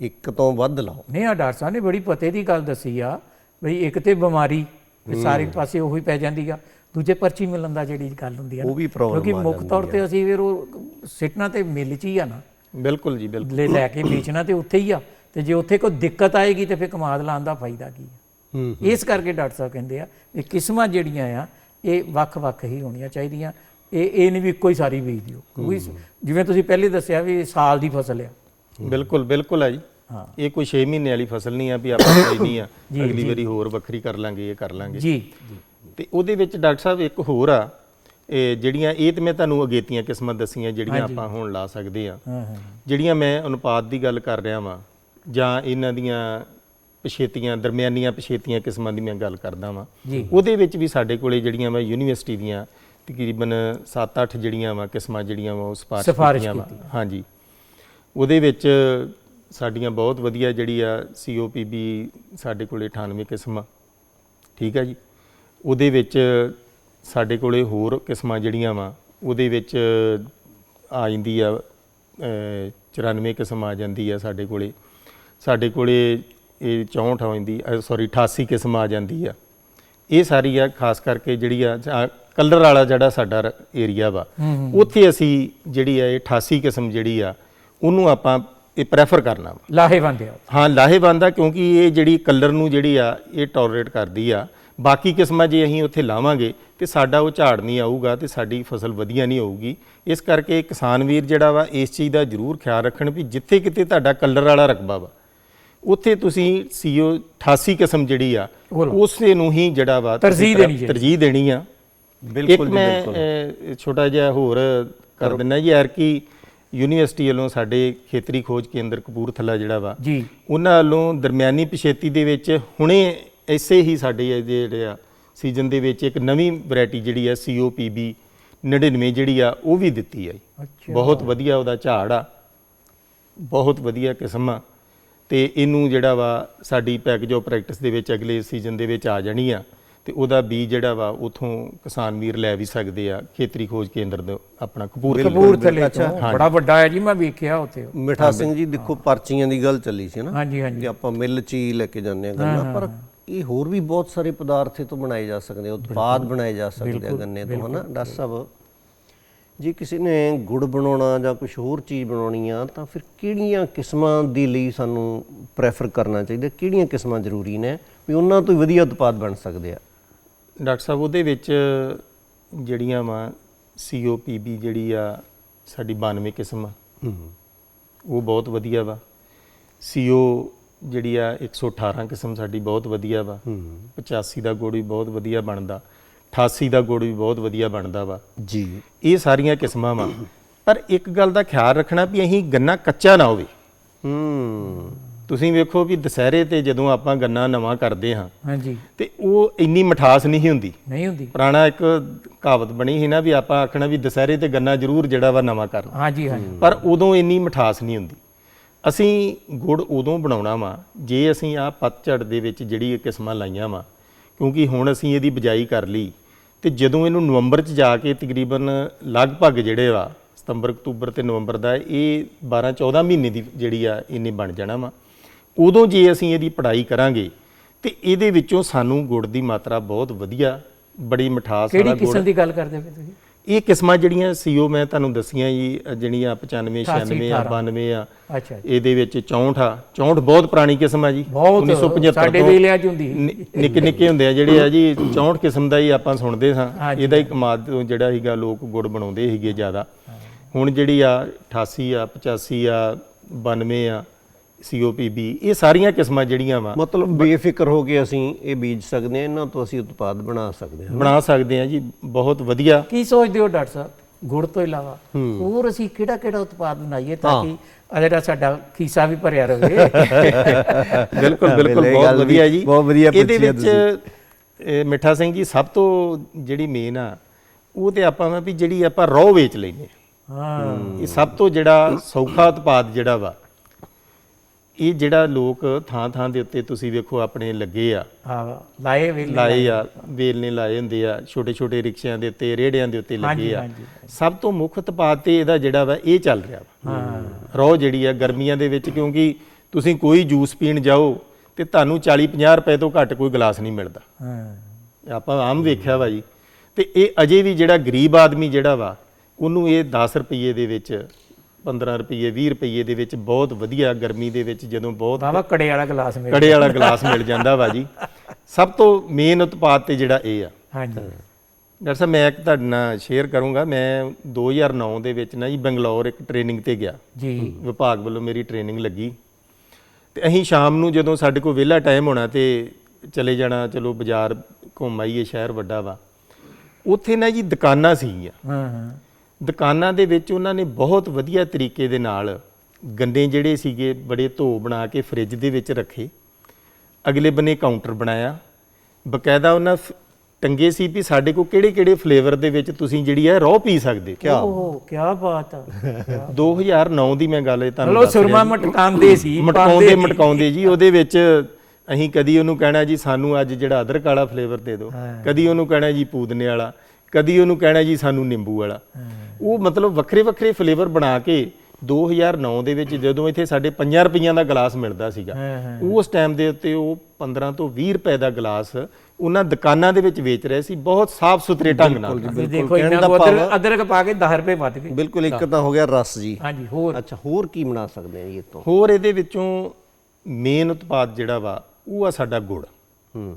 Speaker 2: ਇੱਕ ਤੋਂ ਵੱਧ ਲਾਓ।
Speaker 1: ਨਹੀਂ ਆ ਡਾਕਟਰ ਸਾਹਿਬ ਨੇ ਬੜੀ ਪਤੇ ਦੀ ਗੱਲ ਦੱਸੀ ਆ ਬਈ ਇੱਕ ਤੇ ਬਿਮਾਰੀ ਸਾਰੇ ਪਾਸੇ ਉਹੀ ਪੈ ਜਾਂਦੀ ਆ। ਦੂਜੇ ਪਰਚੀ ਮਿਲਣ ਦਾ ਜਿਹੜੀ ਗੱਲ ਹੁੰਦੀ ਆ ਨਾ।
Speaker 2: ਉਹ ਵੀ problem
Speaker 1: ਕਿਉਂਕਿ
Speaker 2: ਆ
Speaker 1: ਮੁੱਖ ਤੌਰ ਤੇ ਅਸੀਂ ਫਿਰ ਉਹ ਸਿੱਟਣਾ ਤੇ ਮਿਲ ਚ ਹੀ ਆ ਨਾ।
Speaker 3: ਬਿਲਕੁਲ ਜੀ ਬਿਲਕੁਲ।
Speaker 1: ਲੈ ਲੈ ਕੇ ਵੇਚਣਾ ਤੇ ਉੱਥੇ ਹੀ ਆ। ਤੇ ਜੇ ਉੱਥੇ ਕੋਈ ਦਿੱਕਤ ਆਏਗੀ ਤੇ ਫਿਰ ਕਮਾਦ ਲਾਉਣ ਦਾ ਫਾਇਦਾ ਕੀ ਆ?
Speaker 2: ਹੂੰ
Speaker 1: ਇਸ ਕਰਕੇ ਡਾਕਟਰ ਸਾਹਿਬ ਕਹਿੰਦੇ ਆ ਇਹ ਕਿਸਮਾਂ ਜਿਹੜੀਆਂ ਆ ਇਹ ਵੱਖ-ਵੱਖ ਹੀ ਹੋਣੀਆਂ ਚਾਹੀਦੀਆਂ। ਇਹ ਇਹ ਨਹੀਂ ਵੀ ਇੱਕੋ ਹੀ ਸਾਰੀ ਬੀਜ ਦਿਓ। ਕਿਉਂਕਿ ਜਿਵੇਂ ਤੁਸੀਂ ਪਹਿਲੇ ਦੱਸਿਆ ਵੀ ਸਾਲ ਦੀ ਫਸਲ ਆ।
Speaker 3: ਬਿਲਕੁਲ ਬਿਲਕੁਲ ਹੈ ਜੀ।
Speaker 1: ਹਾਂ।
Speaker 3: ਇਹ ਕੋਈ 6 ਮਹੀਨੇ ਵਾਲੀ ਫਸਲ ਨਹੀਂ ਆ ਵੀ ਆਪਾਂ ਕੋਈ ਨਹੀਂ ਆ। [COUGHS] ਅਗਲੀ ਵਾਰੀ ਹੋਰ ਵੱਖਰੀ ਕਰ ਲਾਂਗੇ ਇਹ ਕਰ ਲਾਂਗੇ।
Speaker 1: ਜੀ।
Speaker 3: ਤੇ ਉਹਦੇ ਵਿੱਚ ਡਾਕਟਰ ਸਾਹਿਬ ਇੱਕ ਹੋਰ ਆ ਇਹ ਜਿਹੜੀਆਂ ਇਹ ਤੇ ਮੈਂ ਤੁਹਾਨੂੰ ਅਗੇਤੀਆਂ ਕਿਸਮਾਂ ਦੱਸੀਆਂ ਜਿਹੜੀਆਂ ਆਪਾਂ ਹੁਣ ਲਾ ਸਕਦੇ ਆ। ਜਿਹੜੀਆਂ ਮੈਂ ਅਨੁਪਾਤ ਦੀ ਗੱਲ ਕਰ ਰਿਹਾ ਵਾਂ ਜਾਂ ਇਹਨਾਂ ਦੀਆਂ ਪਛੇਤੀਆਂ ਦਰਮਿਆਨੀਆਂ ਪਛੇਤੀਆਂ ਕਿਸਮਾਂ ਦੀ ਮੈਂ ਗੱਲ ਕਰਦਾ ਵਾਂ। ਉਹਦੇ ਵਿੱਚ ਵੀ ਸਾਡੇ ਕੋਲੇ ਜਿਹੜੀਆਂ ਵਾ ਯੂਨੀਵਰਸਿਟੀ ਦੀਆਂ ਤਕਰੀਬਨ 7-8 ਜਿਹੜੀਆਂ ਵਾ ਕਿਸਮਾਂ ਜਿਹੜੀਆਂ ਵਾ ਉਹ ਸਿਫਾਰਿਸ਼ ਕੀਤੀਆਂ ਵਾ। ਹਾਂਜੀ। ਉਹਦੇ ਵਿੱਚ ਸਾਡੀਆਂ ਬਹੁਤ ਵਧੀਆ ਜਿਹੜੀ ਆ COPB ਸਾਡੇ ਕੋਲੇ 98 ਕਿਸਮ। ਆ ਠੀਕ ਹੈ ਜੀ? ਉਹਦੇ ਵਿੱਚ ਸਾਡੇ ਕੋਲੇ ਹੋਰ ਕਿਸਮਾਂ ਜਿਹੜੀਆਂ ਵਾ ਉਹਦੇ ਵਿੱਚ ਆ ਜਾਂਦੀ ਆ ਅਹ 94 ਕਿਸਮ ਆ ਜਾਂਦੀ ਆ ਸਾਡੇ ਕੋਲੇ। ਸਾਡੇ ਕੋਲੇ ਇਹ 64 ਆ ਜਾਂਦੀ ਸੌਰੀ 88 ਕਿਸਮ ਆ ਜਾਂਦੀ ਆ। ਇਹ ਸਾਰੀ ਆ ਖਾਸ ਕਰਕੇ ਜਿਹੜੀ ਆ ਕਲਰ ਵਾਲਾ ਜਿਹੜਾ ਸਾਡਾ ਏਰੀਆ ਵਾ ਉੱਥੇ ਅਸੀਂ ਜਿਹੜੀ ਆ ਇਹ 88 ਕਿਸਮ ਜਿਹੜੀ ਆ ਉਹਨੂੰ ਆਪਾਂ ਇਹ ਪ੍ਰੈਫਰ ਕਰਨਾ ਵਾ।
Speaker 1: ਲਾਹੇਵੰਦ ਆ।
Speaker 3: ਹਾਂ ਲਾਹੇਵੰਦ ਆ ਕਿਉਂਕਿ ਇਹ ਜਿਹੜੀ ਕਲਰ ਨੂੰ ਜਿਹੜੀ ਆ ਇਹ ਟੋਲਰੇਟ ਕਰਦੀ ਆ। ਬਾਕੀ ਕਿਸਮਾਂ ਜੇ ਅਸੀਂ ਉੱਥੇ ਲਾਵਾਂਗੇ ਤੇ ਸਾਡਾ ਉਹ ਝਾੜ ਨਹੀਂ ਆਊਗਾ ਤੇ ਸਾਡੀ ਫਸਲ ਵਧੀਆ ਨਹੀਂ ਹੋਊਗੀ। ਇਸ ਕਰਕੇ ਕਿਸਾਨ ਵੀਰ ਜਿਹੜਾ ਵਾ ਇਸ ਚੀਜ਼ ਦਾ ਜ਼ਰੂਰ ਖਿਆਲ ਰੱਖਣ ਵੀ ਜਿੱਥੇ ਕਿਤੇ ਤੁਹਾਡਾ ਕਲਰ ਵਾਲਾ ਰਕਬਾ ਵਾ ਉੱਥੇ ਤੁਸੀਂ ਸੀਓ 88 ਕਿਸਮ ਜਿਹੜੀ ਆ। ਉਸੇ ਨੂੰ ਹੀ ਜਿਹੜਾ ਵਾ
Speaker 1: ਤਰਜੀਹ ਦੇਣੀ ਚਾਹੀਦੀ।
Speaker 3: ਤਰਜੀਹ ਦੇਣੀ ਆ।
Speaker 2: ਬਿਲਕੁਲ
Speaker 3: ਮੈਂ ਛੋਟਾ ਜਿਹਾ ਹੋਰ ਕਰ ਦਿੰਦਾ ਜੀ ਯਾਰ ਕਿ ਯੂਨੀਵਰਸਿਟੀ ਵੱਲੋਂ ਸਾਡੇ ਖੇਤਰੀ ਖੋਜ ਕੇਂਦਰ ਕਪੂਰਥਲਾ ਜਿਹੜਾ ਵਾ
Speaker 1: ਜੀ।
Speaker 3: ਉਹਨਾਂ ਵੱਲੋਂ ਦਰਮਿਆਨੀ ਪਛੇਤੀ ਦੇ ਵਿੱਚ ਹੁਣੇ ਐਸੇ ਹੀ ਸਾਡੇ ਇਹ ਜਿਹੜੇ ਆ ਸੀਜ਼ਨ ਦੇ ਵਿੱਚ ਇੱਕ ਨਵੀਂ ਵੈਰਾਈਟੀ ਜਿਹੜੀ ਆ COPB 99 ਜਿਹੜੀ ਆ ਉਹ ਵੀ ਦਿੱਤੀ ਆ ਜੀ।
Speaker 1: ਅੱਛਾ।
Speaker 3: ਬਹੁਤ ਵਧੀਆ ਉਹਦਾ ਝਾੜ ਆ। ਬਹੁਤ ਵਧੀਆ ਕਿਸਮ ਆ। ਤੇ ਇਹਨੂੰ ਜਿਹੜਾ ਵਾ ਸਾਡੀ ਪੈਕੇਜ ਆਫ ਪ੍ਰੈਕਟਿਸ ਦੇ ਵਿੱਚ ਅਗਲੇ ਸੀਜ਼ਨ ਦੇ ਵਿੱਚ ਆ ਜਾਣੀ ਆ। ਤੇ ਉਹਦਾ ਬੀਜ ਜਿਹੜਾ ਵਾ ਉਥੋਂ ਕਿਸਾਨ ਵੀਰ ਲੈ ਵੀ ਸਕਦੇ ਆ ਖੇਤਰੀ ਖੋਜ ਕੇਂਦਰ ਦਾ ਆਪਣਾ ਕਪੂਰਥਲਾ
Speaker 1: ਕਪੂਰਥਲੇ ਤੋਂ। ਬੜਾ ਵੱਡਾ ਹੈ ਜੀ ਮੈਂ ਵੇਖਿਆ ਉੱਥੇ।
Speaker 2: ਮਿਠਾ ਸਿੰਘ ਜੀ ਦੇਖੋ ਪਰਚੀਆਂ ਦੀ ਗੱਲ ਚੱਲੀ ਸੀ ਨਾ
Speaker 1: ਹਾਂਜੀ ਹਾਂਜੀ।
Speaker 2: ਕਿ ਆਪਾਂ ਮਿੱਲ ਚ ਹੀ ਲੈ ਕੇ ਜਾਂਦੇ ਆ ਗੰਨਾ ਪਰ ਇਹ ਹੋਰ ਵੀ ਬਹੁਤ ਸਾਰੇ ਪਦਾਰਥ ਇਹ ਤੋਂ ਬਣਾਏ ਜਾ ਸਕਦੇ ਆ ਉਤਪਾਦ ਬਣਾਏ ਜਾ ਸਕਦੇ ਆ ਗੰਨੇ ਤੋਂ ਹਨਾ? ਡਾਕਟਰ ਸਾਹਿਬ ਜੇ ਕਿਸੇ ਨੇ ਗੁੜ ਬਣਾਉਣਾ ਜਾਂ ਕੁਝ ਹੋਰ ਚੀਜ਼ ਬਣਾਉਣੀ ਆ ਤਾਂ ਫਿਰ ਕਿਹੜੀਆਂ ਕਿਸਮਾਂ ਦੀ ਲਈ ਸਾਨੂੰ ਪ੍ਰੈਫਰ ਕਰਨਾ ਚਾਹੀਦਾ? ਕਿਹੜੀਆਂ ਕਿਸਮਾਂ ਜ਼ਰੂਰੀ ਨੇ ਵੀ ਉਹਨਾਂ ਤੋਂ ਵਧੀਆ ਉਤਪਾਦ ਬਣ ਸਕਦੇ ਆ?
Speaker 3: ਡਾਕਟਰ ਸਾਹਿਬ ਉਹਦੇ ਵਿੱਚ ਜਿਹੜੀਆਂ ਵਾ COPB ਜਿਹੜੀ ਆ ਸਾਡੀ 92 ਕਿਸਮ ਆ ਉਹ ਬਹੁਤ ਵਧੀਆ ਵਾ। CO ਜਿਹੜੀ ਆ 118 ਕਿਸਮ ਸਾਡੀ ਬਹੁਤ ਵਧੀਆ ਵਾ। 85 ਦਾ ਗੁੜ ਵੀ ਬਹੁਤ ਵਧੀਆ ਬਣਦਾ। 88 ਦਾ ਗੁੜ ਵੀ ਬਹੁਤ ਵਧੀਆ ਬਣਦਾ ਵਾ।
Speaker 2: ਜੀ।
Speaker 3: ਇਹ ਸਾਰੀਆਂ ਕਿਸਮਾਂ ਵਾ। ਪਰ ਇੱਕ ਗੱਲ ਦਾ ਖਿਆਲ ਰੱਖਣਾ ਵੀ ਅਸੀਂ ਗੰਨਾ ਕੱਚਾ ਨਾ ਹੋਵੇ।
Speaker 2: ਹੂੰ।
Speaker 3: ਤੁਸੀਂ ਵੇਖੋ ਵੀ ਦਸਹਿਰੇ ਤੇ ਜਦੋਂ ਆਪਾਂ ਗੰਨਾ ਨਵਾਂ ਕਰਦੇ ਹਾਂ
Speaker 1: ਹਾਂਜੀ।
Speaker 3: ਤੇ ਉਹ ਇੰਨੀ ਮਠਾਸ ਨਹੀਂ ਹੁੰਦੀ।
Speaker 1: ਨਹੀਂ ਹੁੰਦੀ।
Speaker 3: ਪੁਰਾਣਾ ਇੱਕ ਕਹਾਵਤ ਬਣੀ ਸੀ ਨਾ ਵੀ ਆਪਾਂ ਆਖਣਾ ਵੀ ਦਸਹਿਰੇ ਤੇ ਗੰਨਾ ਜ਼ਰੂਰ ਜਿਹੜਾ ਵਾ ਨਵਾਂ ਕਰਨਾ
Speaker 1: ਹਾਂਜੀ ਹਾਂਜੀ।
Speaker 3: ਪਰ ਉਦੋਂ ਇੰਨੀ ਮਠਾਸ ਨਹੀਂ ਹੁੰਦੀ। ਅਸੀਂ ਗੁੜ ਉਦੋਂ ਬਣਾਉਣਾ ਵਾ ਜੇ ਅਸੀਂ ਆ ਪਤਝੜ ਦੇ ਵਿੱਚ ਜਿਹੜੀ ਇਹ ਕਿਸਮਾਂ ਲਾਈਆਂ ਵਾ ਕਿਉਂਕਿ ਹੁਣ ਅਸੀਂ ਇਹਦੀ ਬਜਾਈ ਕਰ ਲਈ ਤੇ ਜਦੋਂ ਇਹਨੂੰ ਨਵੰਬਰ ਚ ਜਾ ਕੇ ਤਕਰੀਬਨ ਲਗਭਗ ਜਿਹੜੇ ਵਾ ਸਤੰਬਰ ਅਕਤੂਬਰ ਤੇ ਨਵੰਬਰ ਦਾ ਇਹ 12 14 ਮਹੀਨੇ ਦੀ ਜਿਹੜੀ ਆ ਇਹਨੇ ਬਣ ਜਾਣਾ ਵਾ। ਉਦੋਂ ਜੇ ਅਸੀਂ ਇਹਦੀ ਪੜਾਈ ਕਰਾਂਗੇ ਤੇ ਇਹਦੇ ਵਿੱਚੋਂ ਸਾਨੂੰ ਗੁੜ ਦੀ ਮਾਤਰਾ ਬਹੁਤ ਵਧੀਆ ਬੜੀ ਮਠਾਸ ਵਾਲਾ
Speaker 1: ਕਿਹੜੀ
Speaker 3: ਗੁੜ
Speaker 1: ਕਿਸਮ ਦੀ ਗੱਲ ਕਰਦੇ ਪਏ ਤੁਸੀਂ?
Speaker 3: ਇਹ ਕਿਸਮਾਂ ਜਿਹੜੀਆਂ ਸੀਓ ਮੈਂ ਤੁਹਾਨੂੰ ਦੱਸੀਆਂ ਜੀ ਜਿਹੜੀਆਂ 95 96 ਆ 92 ਆ।
Speaker 1: ਅੱਛਾ
Speaker 3: ਇਹਦੇ ਵਿੱਚ 64 ਆ। 64 ਬਹੁਤ ਪੁਰਾਣੀ ਕਿਸਮ ਆ ਜੀ।
Speaker 1: ਬਹੁਤ
Speaker 3: 1975
Speaker 1: ਸਾਡੇ ਵੇਲਿਆਂ ਚ ਹੁੰਦੀ
Speaker 3: ਨਿੱਕੇ ਨਿੱਕੇ ਹੁੰਦੇ ਆ ਜਿਹੜੇ ਆ ਜੀ 64 ਕਿਸਮ ਦਾ ਹੀ ਆਪਾਂ ਸੁਣਦੇ ਸਾਂ। ਇਹਦਾ ਹੀ ਕਮਾਦ ਤੋਂ ਜਿਹੜਾ ਸੀਗਾ ਲੋਕ ਗੁੜ ਬਣਾਉਂਦੇ ਸੀਗੇ ਜ਼ਿਆਦਾ। ਹੁਣ ਜਿਹੜੀ ਆ 88 ਆ 85 ਆ 92 ਆ COPB ਇਹ ਸਾਰੀਆਂ ਕਿਸਮਾਂ ਜਿਹੜੀਆਂ ਵਾ।
Speaker 2: ਮਤਲਬ ਬੇਫਿਕਰ ਹੋ ਕੇ ਅਸੀਂ ਇਹ ਬੀਜ ਸਕਦੇ ਹਾਂ ਇਹਨਾਂ ਤੋਂ ਅਸੀਂ ਉਤਪਾਦ ਬਣਾ ਸਕਦੇ ਹਾਂ।
Speaker 3: ਬਣਾ ਸਕਦੇ ਆ ਜੀ ਬਹੁਤ ਵਧੀਆ।
Speaker 1: ਕੀ ਸੋਚਦੇ ਹੋ ਡਾਕਟਰ ਸਾਹਿਬ? ਗੁੜ ਤੋਂ ਇਲਾਵਾ ਹੋਰ ਅਸੀਂ ਕਿਹੜਾ ਕਿਹੜਾ ਉਤਪਾਦ ਬਣਾਈਏ ਤਾਂ ਕਿ ਆ ਜਿਹੜਾ ਸਾਡਾ ਖੀਸਾ ਵੀ ਭਰਿਆ ਰਹੇ [LAUGHS]
Speaker 3: ਬਿਲਕੁਲ ਬਿਲਕੁਲ ਬਹੁਤ ਵਧੀਆ ਜੀ।
Speaker 2: ਬਹੁਤ ਵਧੀਆ
Speaker 3: ਇਹਦੇ ਵਿੱਚ ਇਹ ਮਿੱਠਾ ਸਿੰਘ ਜੀ ਸਭ ਤੋਂ ਜਿਹੜੀ ਮੇਨ ਆ ਉਹ ਤੇ ਆਪਾਂ ਵਾ ਵੀ ਜਿਹੜੀ ਆਪਾਂ ਰੋ ਵੇਚ ਲੈਨੇ
Speaker 1: ਹਾਂ।
Speaker 3: ਇਹ ਸਭ ਤੋਂ ਜਿਹੜਾ ਸੌਖਾ ਉਤਪਾਦ ਜਿਹੜਾ ਵਾ ਇਹ ਜਿਹੜਾ ਲੋਕ ਥਾਂ ਥਾਂ ਦੇ ਉੱਤੇ ਤੁਸੀਂ ਵੇਖੋ ਆਪਣੇ ਲੱਗੇ ਆ।
Speaker 1: ਹਾਂ ਲਾਏ ਵੇਲੇ
Speaker 3: ਲਾਏ ਆ ਵੇਲ ਨੇ ਲਾਏ ਹੁੰਦੇ ਆ ਛੋਟੇ ਛੋਟੇ ਰਿਕਸ਼ਿਆਂ ਦੇ ਉੱਤੇ ਰੇੜਿਆਂ ਦੇ ਉੱਤੇ ਲੱਗੇ ਆ। ਸਭ ਤੋਂ ਮੁੱਖ ਉਤਪਾਦ ਤੇ ਇਹਦਾ ਜਿਹੜਾ ਵਾ ਇਹ ਚੱਲ ਰਿਹਾ ਵਾ।
Speaker 1: ਹਾਂ।
Speaker 3: ਰੋ ਜਿਹੜੀ ਆ ਗਰਮੀਆਂ ਦੇ ਵਿੱਚ ਕਿਉਂਕਿ ਤੁਸੀਂ ਕੋਈ ਜੂਸ ਪੀਣ ਜਾਓ ਤੇ ਤੁਹਾਨੂੰ 40 50 ਰੁਪਏ ਤੋਂ ਘੱਟ ਕੋਈ ਗਲਾਸ ਨਹੀਂ ਮਿਲਦਾ।
Speaker 1: ਹਾਂ।
Speaker 3: ਆਪਾਂ ਆਮ ਵੇਖਿਆ ਵਾ ਜੀ। ਤੇ ਇਹ ਅਜੇ ਵੀ ਜਿਹੜਾ ਗਰੀਬ ਆਦਮੀ ਜਿਹੜਾ ਵਾ ਉਹਨੂੰ ਇਹ 10 ਰੁਪਏ ਦੇ ਵਿੱਚ 15 ਰੁਪਏ 20 ਰੁਪਏ ਦੇ ਵਿੱਚ ਬਹੁਤ ਵਧੀਆ ਗਰਮੀ ਦੇ ਵਿੱਚ ਜਦੋਂ ਬਹੁਤ
Speaker 1: ਬਾਬਾ ਕੜੇ ਵਾਲਾ ਗਲਾਸ ਮੇਰੇ
Speaker 3: ਕੜੇ ਵਾਲਾ ਗਲਾਸ ਮਿਲ ਜਾਂਦਾ ਵਾ ਜੀ। ਸਭ ਤੋਂ ਮੇਨ ਉਤਪਾਦ ਤੇ ਜਿਹੜਾ ਇਹ ਆ।
Speaker 1: ਹਾਂਜੀ।
Speaker 3: ਡਾਕਟਰ ਸਾਹਿਬ ਮੈਂ ਇੱਕ ਤੁਹਾਡੇ ਨਾਲ ਸ਼ੇਅਰ ਕਰੂੰਗਾ। ਮੈਂ 2009 ਦੇ ਵਿੱਚ ਨਾ ਜੀ ਬੰਗਲੌਰ ਇੱਕ ਟ੍ਰੇਨਿੰਗ ਤੇ ਗਿਆ।
Speaker 1: ਜੀ।
Speaker 3: ਵਿਭਾਗ ਵੱਲੋਂ ਮੇਰੀ ਟ੍ਰੇਨਿੰਗ ਲੱਗੀ। ਤੇ ਅਸੀਂ ਸ਼ਾਮ ਨੂੰ ਜਦੋਂ ਸਾਡੇ ਕੋਲ ਵਿਹਲਾ ਟਾਈਮ ਹੋਣਾ ਤੇ ਚਲੇ ਜਾਣਾ ਚਲੋ ਬਾਜ਼ਾਰ ਘੁੰਮ ਆਈਏ ਸ਼ਹਿਰ ਵੱਡਾ ਵਾ। ਉੱਥੇ ਨਾ ਜੀ ਦੁਕਾਨਾਂ ਸੀਗੀਆਂ।
Speaker 1: ਹਾਂ ਹਾਂ।
Speaker 3: ਦੁਕਾਨਾਂ ਦੇ ਵਿੱਚ ਉਹਨਾਂ ਨੇ ਬਹੁਤ ਵਧੀਆ ਤਰੀਕੇ ਦੇ ਨਾਲ ਗੰਨੇ ਜਿਹੜੇ ਸੀਗੇ ਬੜੇ ਧੋ ਬਣਾ ਕੇ ਫ੍ਰਿਜ ਦੇ ਵਿੱਚ ਰੱਖੇ। ਅਗਲੇ ਬੰਨੇ ਕਾਊਂਟਰ ਬਣਾਇਆ। ਬਕਾਇਦਾ ਉਹਨਾਂ ਟੰਗੇ ਸੀ ਵੀ ਸਾਡੇ ਕੋਲ ਕਿਹੜੇ ਕਿਹੜੇ ਫਲੇਵਰ ਦੇ ਵਿੱਚ ਤੁਸੀਂ ਜਿਹੜੀ ਹੈ ਰੋ ਪੀ ਸਕਦੇ। ਹੋ
Speaker 1: ਓਹ ਕੀ ਬਾਤ ਆ। ਕਿਆ-
Speaker 3: 2009 ਦੀ ਮੈਂ ਗੱਲ ਇਹ ਤੁਹਾਨੂੰ
Speaker 1: ਚਲੋ
Speaker 3: ਦੱਸ ਰਿਹਾ
Speaker 1: ਸੁਰਮਾ ਮਟਕਾਉਂਦੇ ਸੀ
Speaker 3: ਮਟਕਾਉਂਦੇ। ਮਟਕਾਉਂਦੇ ਜੀ ਉਹਦੇ ਵਿੱਚ ਅਸੀਂ ਕਦੀ ਉਹਨੂੰ ਕਹਿਣਾ ਜੀ ਸਾਨੂੰ ਅੱਜ ਜਿਹੜਾ ਅਦਰਕ ਵਾਲਾ ਫਲੇਵਰ ਦੇ ਦਿਓ। ਕਦੀ ਉਹਨੂੰ ਕਹਿਣਾ ਜੀ ਪੂਦਨੇ ਵਾਲਾ। ਕਦੀ ਉਹਨੂੰ ਕਹਿਣਾ ਜੀ ਸਾਨੂੰ ਨਿੰਬੂ ਵਾਲਾ। ਉਹ ਮਤਲਬ ਵੱਖਰੇ ਵੱਖਰੇ ਫਲੇਵਰ ਬਣਾ ਕੇ 2009 ਦੇ ਵਿੱਚ ਜਦੋਂ ਇੱਥੇ ਸਾਡੇ 5 ਰੁਪਈਆਂ ਦਾ ਗਲਾਸ ਮਿਲਦਾ ਸੀਗਾ ਉਸ ਟਾਈਮ ਦੇ ਉੱਤੇ ਉਹ 15 ਤੋਂ 20 ਰੁਪਏ ਦਾ ਗਲਾਸ ਉਹਨਾਂ ਦੁਕਾਨਾਂ ਦੇ ਵਿੱਚ ਵੇਚ ਰਹੇ ਸੀ ਬਹੁਤ ਸਾਫ਼ ਸੁਥਰੇ ਢੰਗ ਨਾਲ।
Speaker 1: ਦੇਖੋ ਇਹਨਾਂ ਕੋ ਅਦਰਕ ਅਦਰਕ ਪਾ ਕੇ 10 ਰੁਪਏ ਵੱਧ ਗਏ।
Speaker 2: ਬਿਲਕੁਲ ਇੱਕ ਤਾਂ ਹੋ ਗਿਆ ਰਸ ਜੀ।
Speaker 1: ਹਾਂਜੀ ਹੋਰ।
Speaker 2: ਅੱਛਾ ਹੋਰ ਕੀ ਬਣਾ ਸਕਦੇ ਆ ਜੀ ਇਹ ਤੋਂ
Speaker 3: ਹੋਰ ਇਹਦੇ ਵਿੱਚੋਂ ਮੇਨ ਉਤਪਾਦ ਜਿਹੜਾ ਵਾ ਉਹ ਆ ਸਾਡਾ ਗੁੜ।
Speaker 2: ਹੂੰ।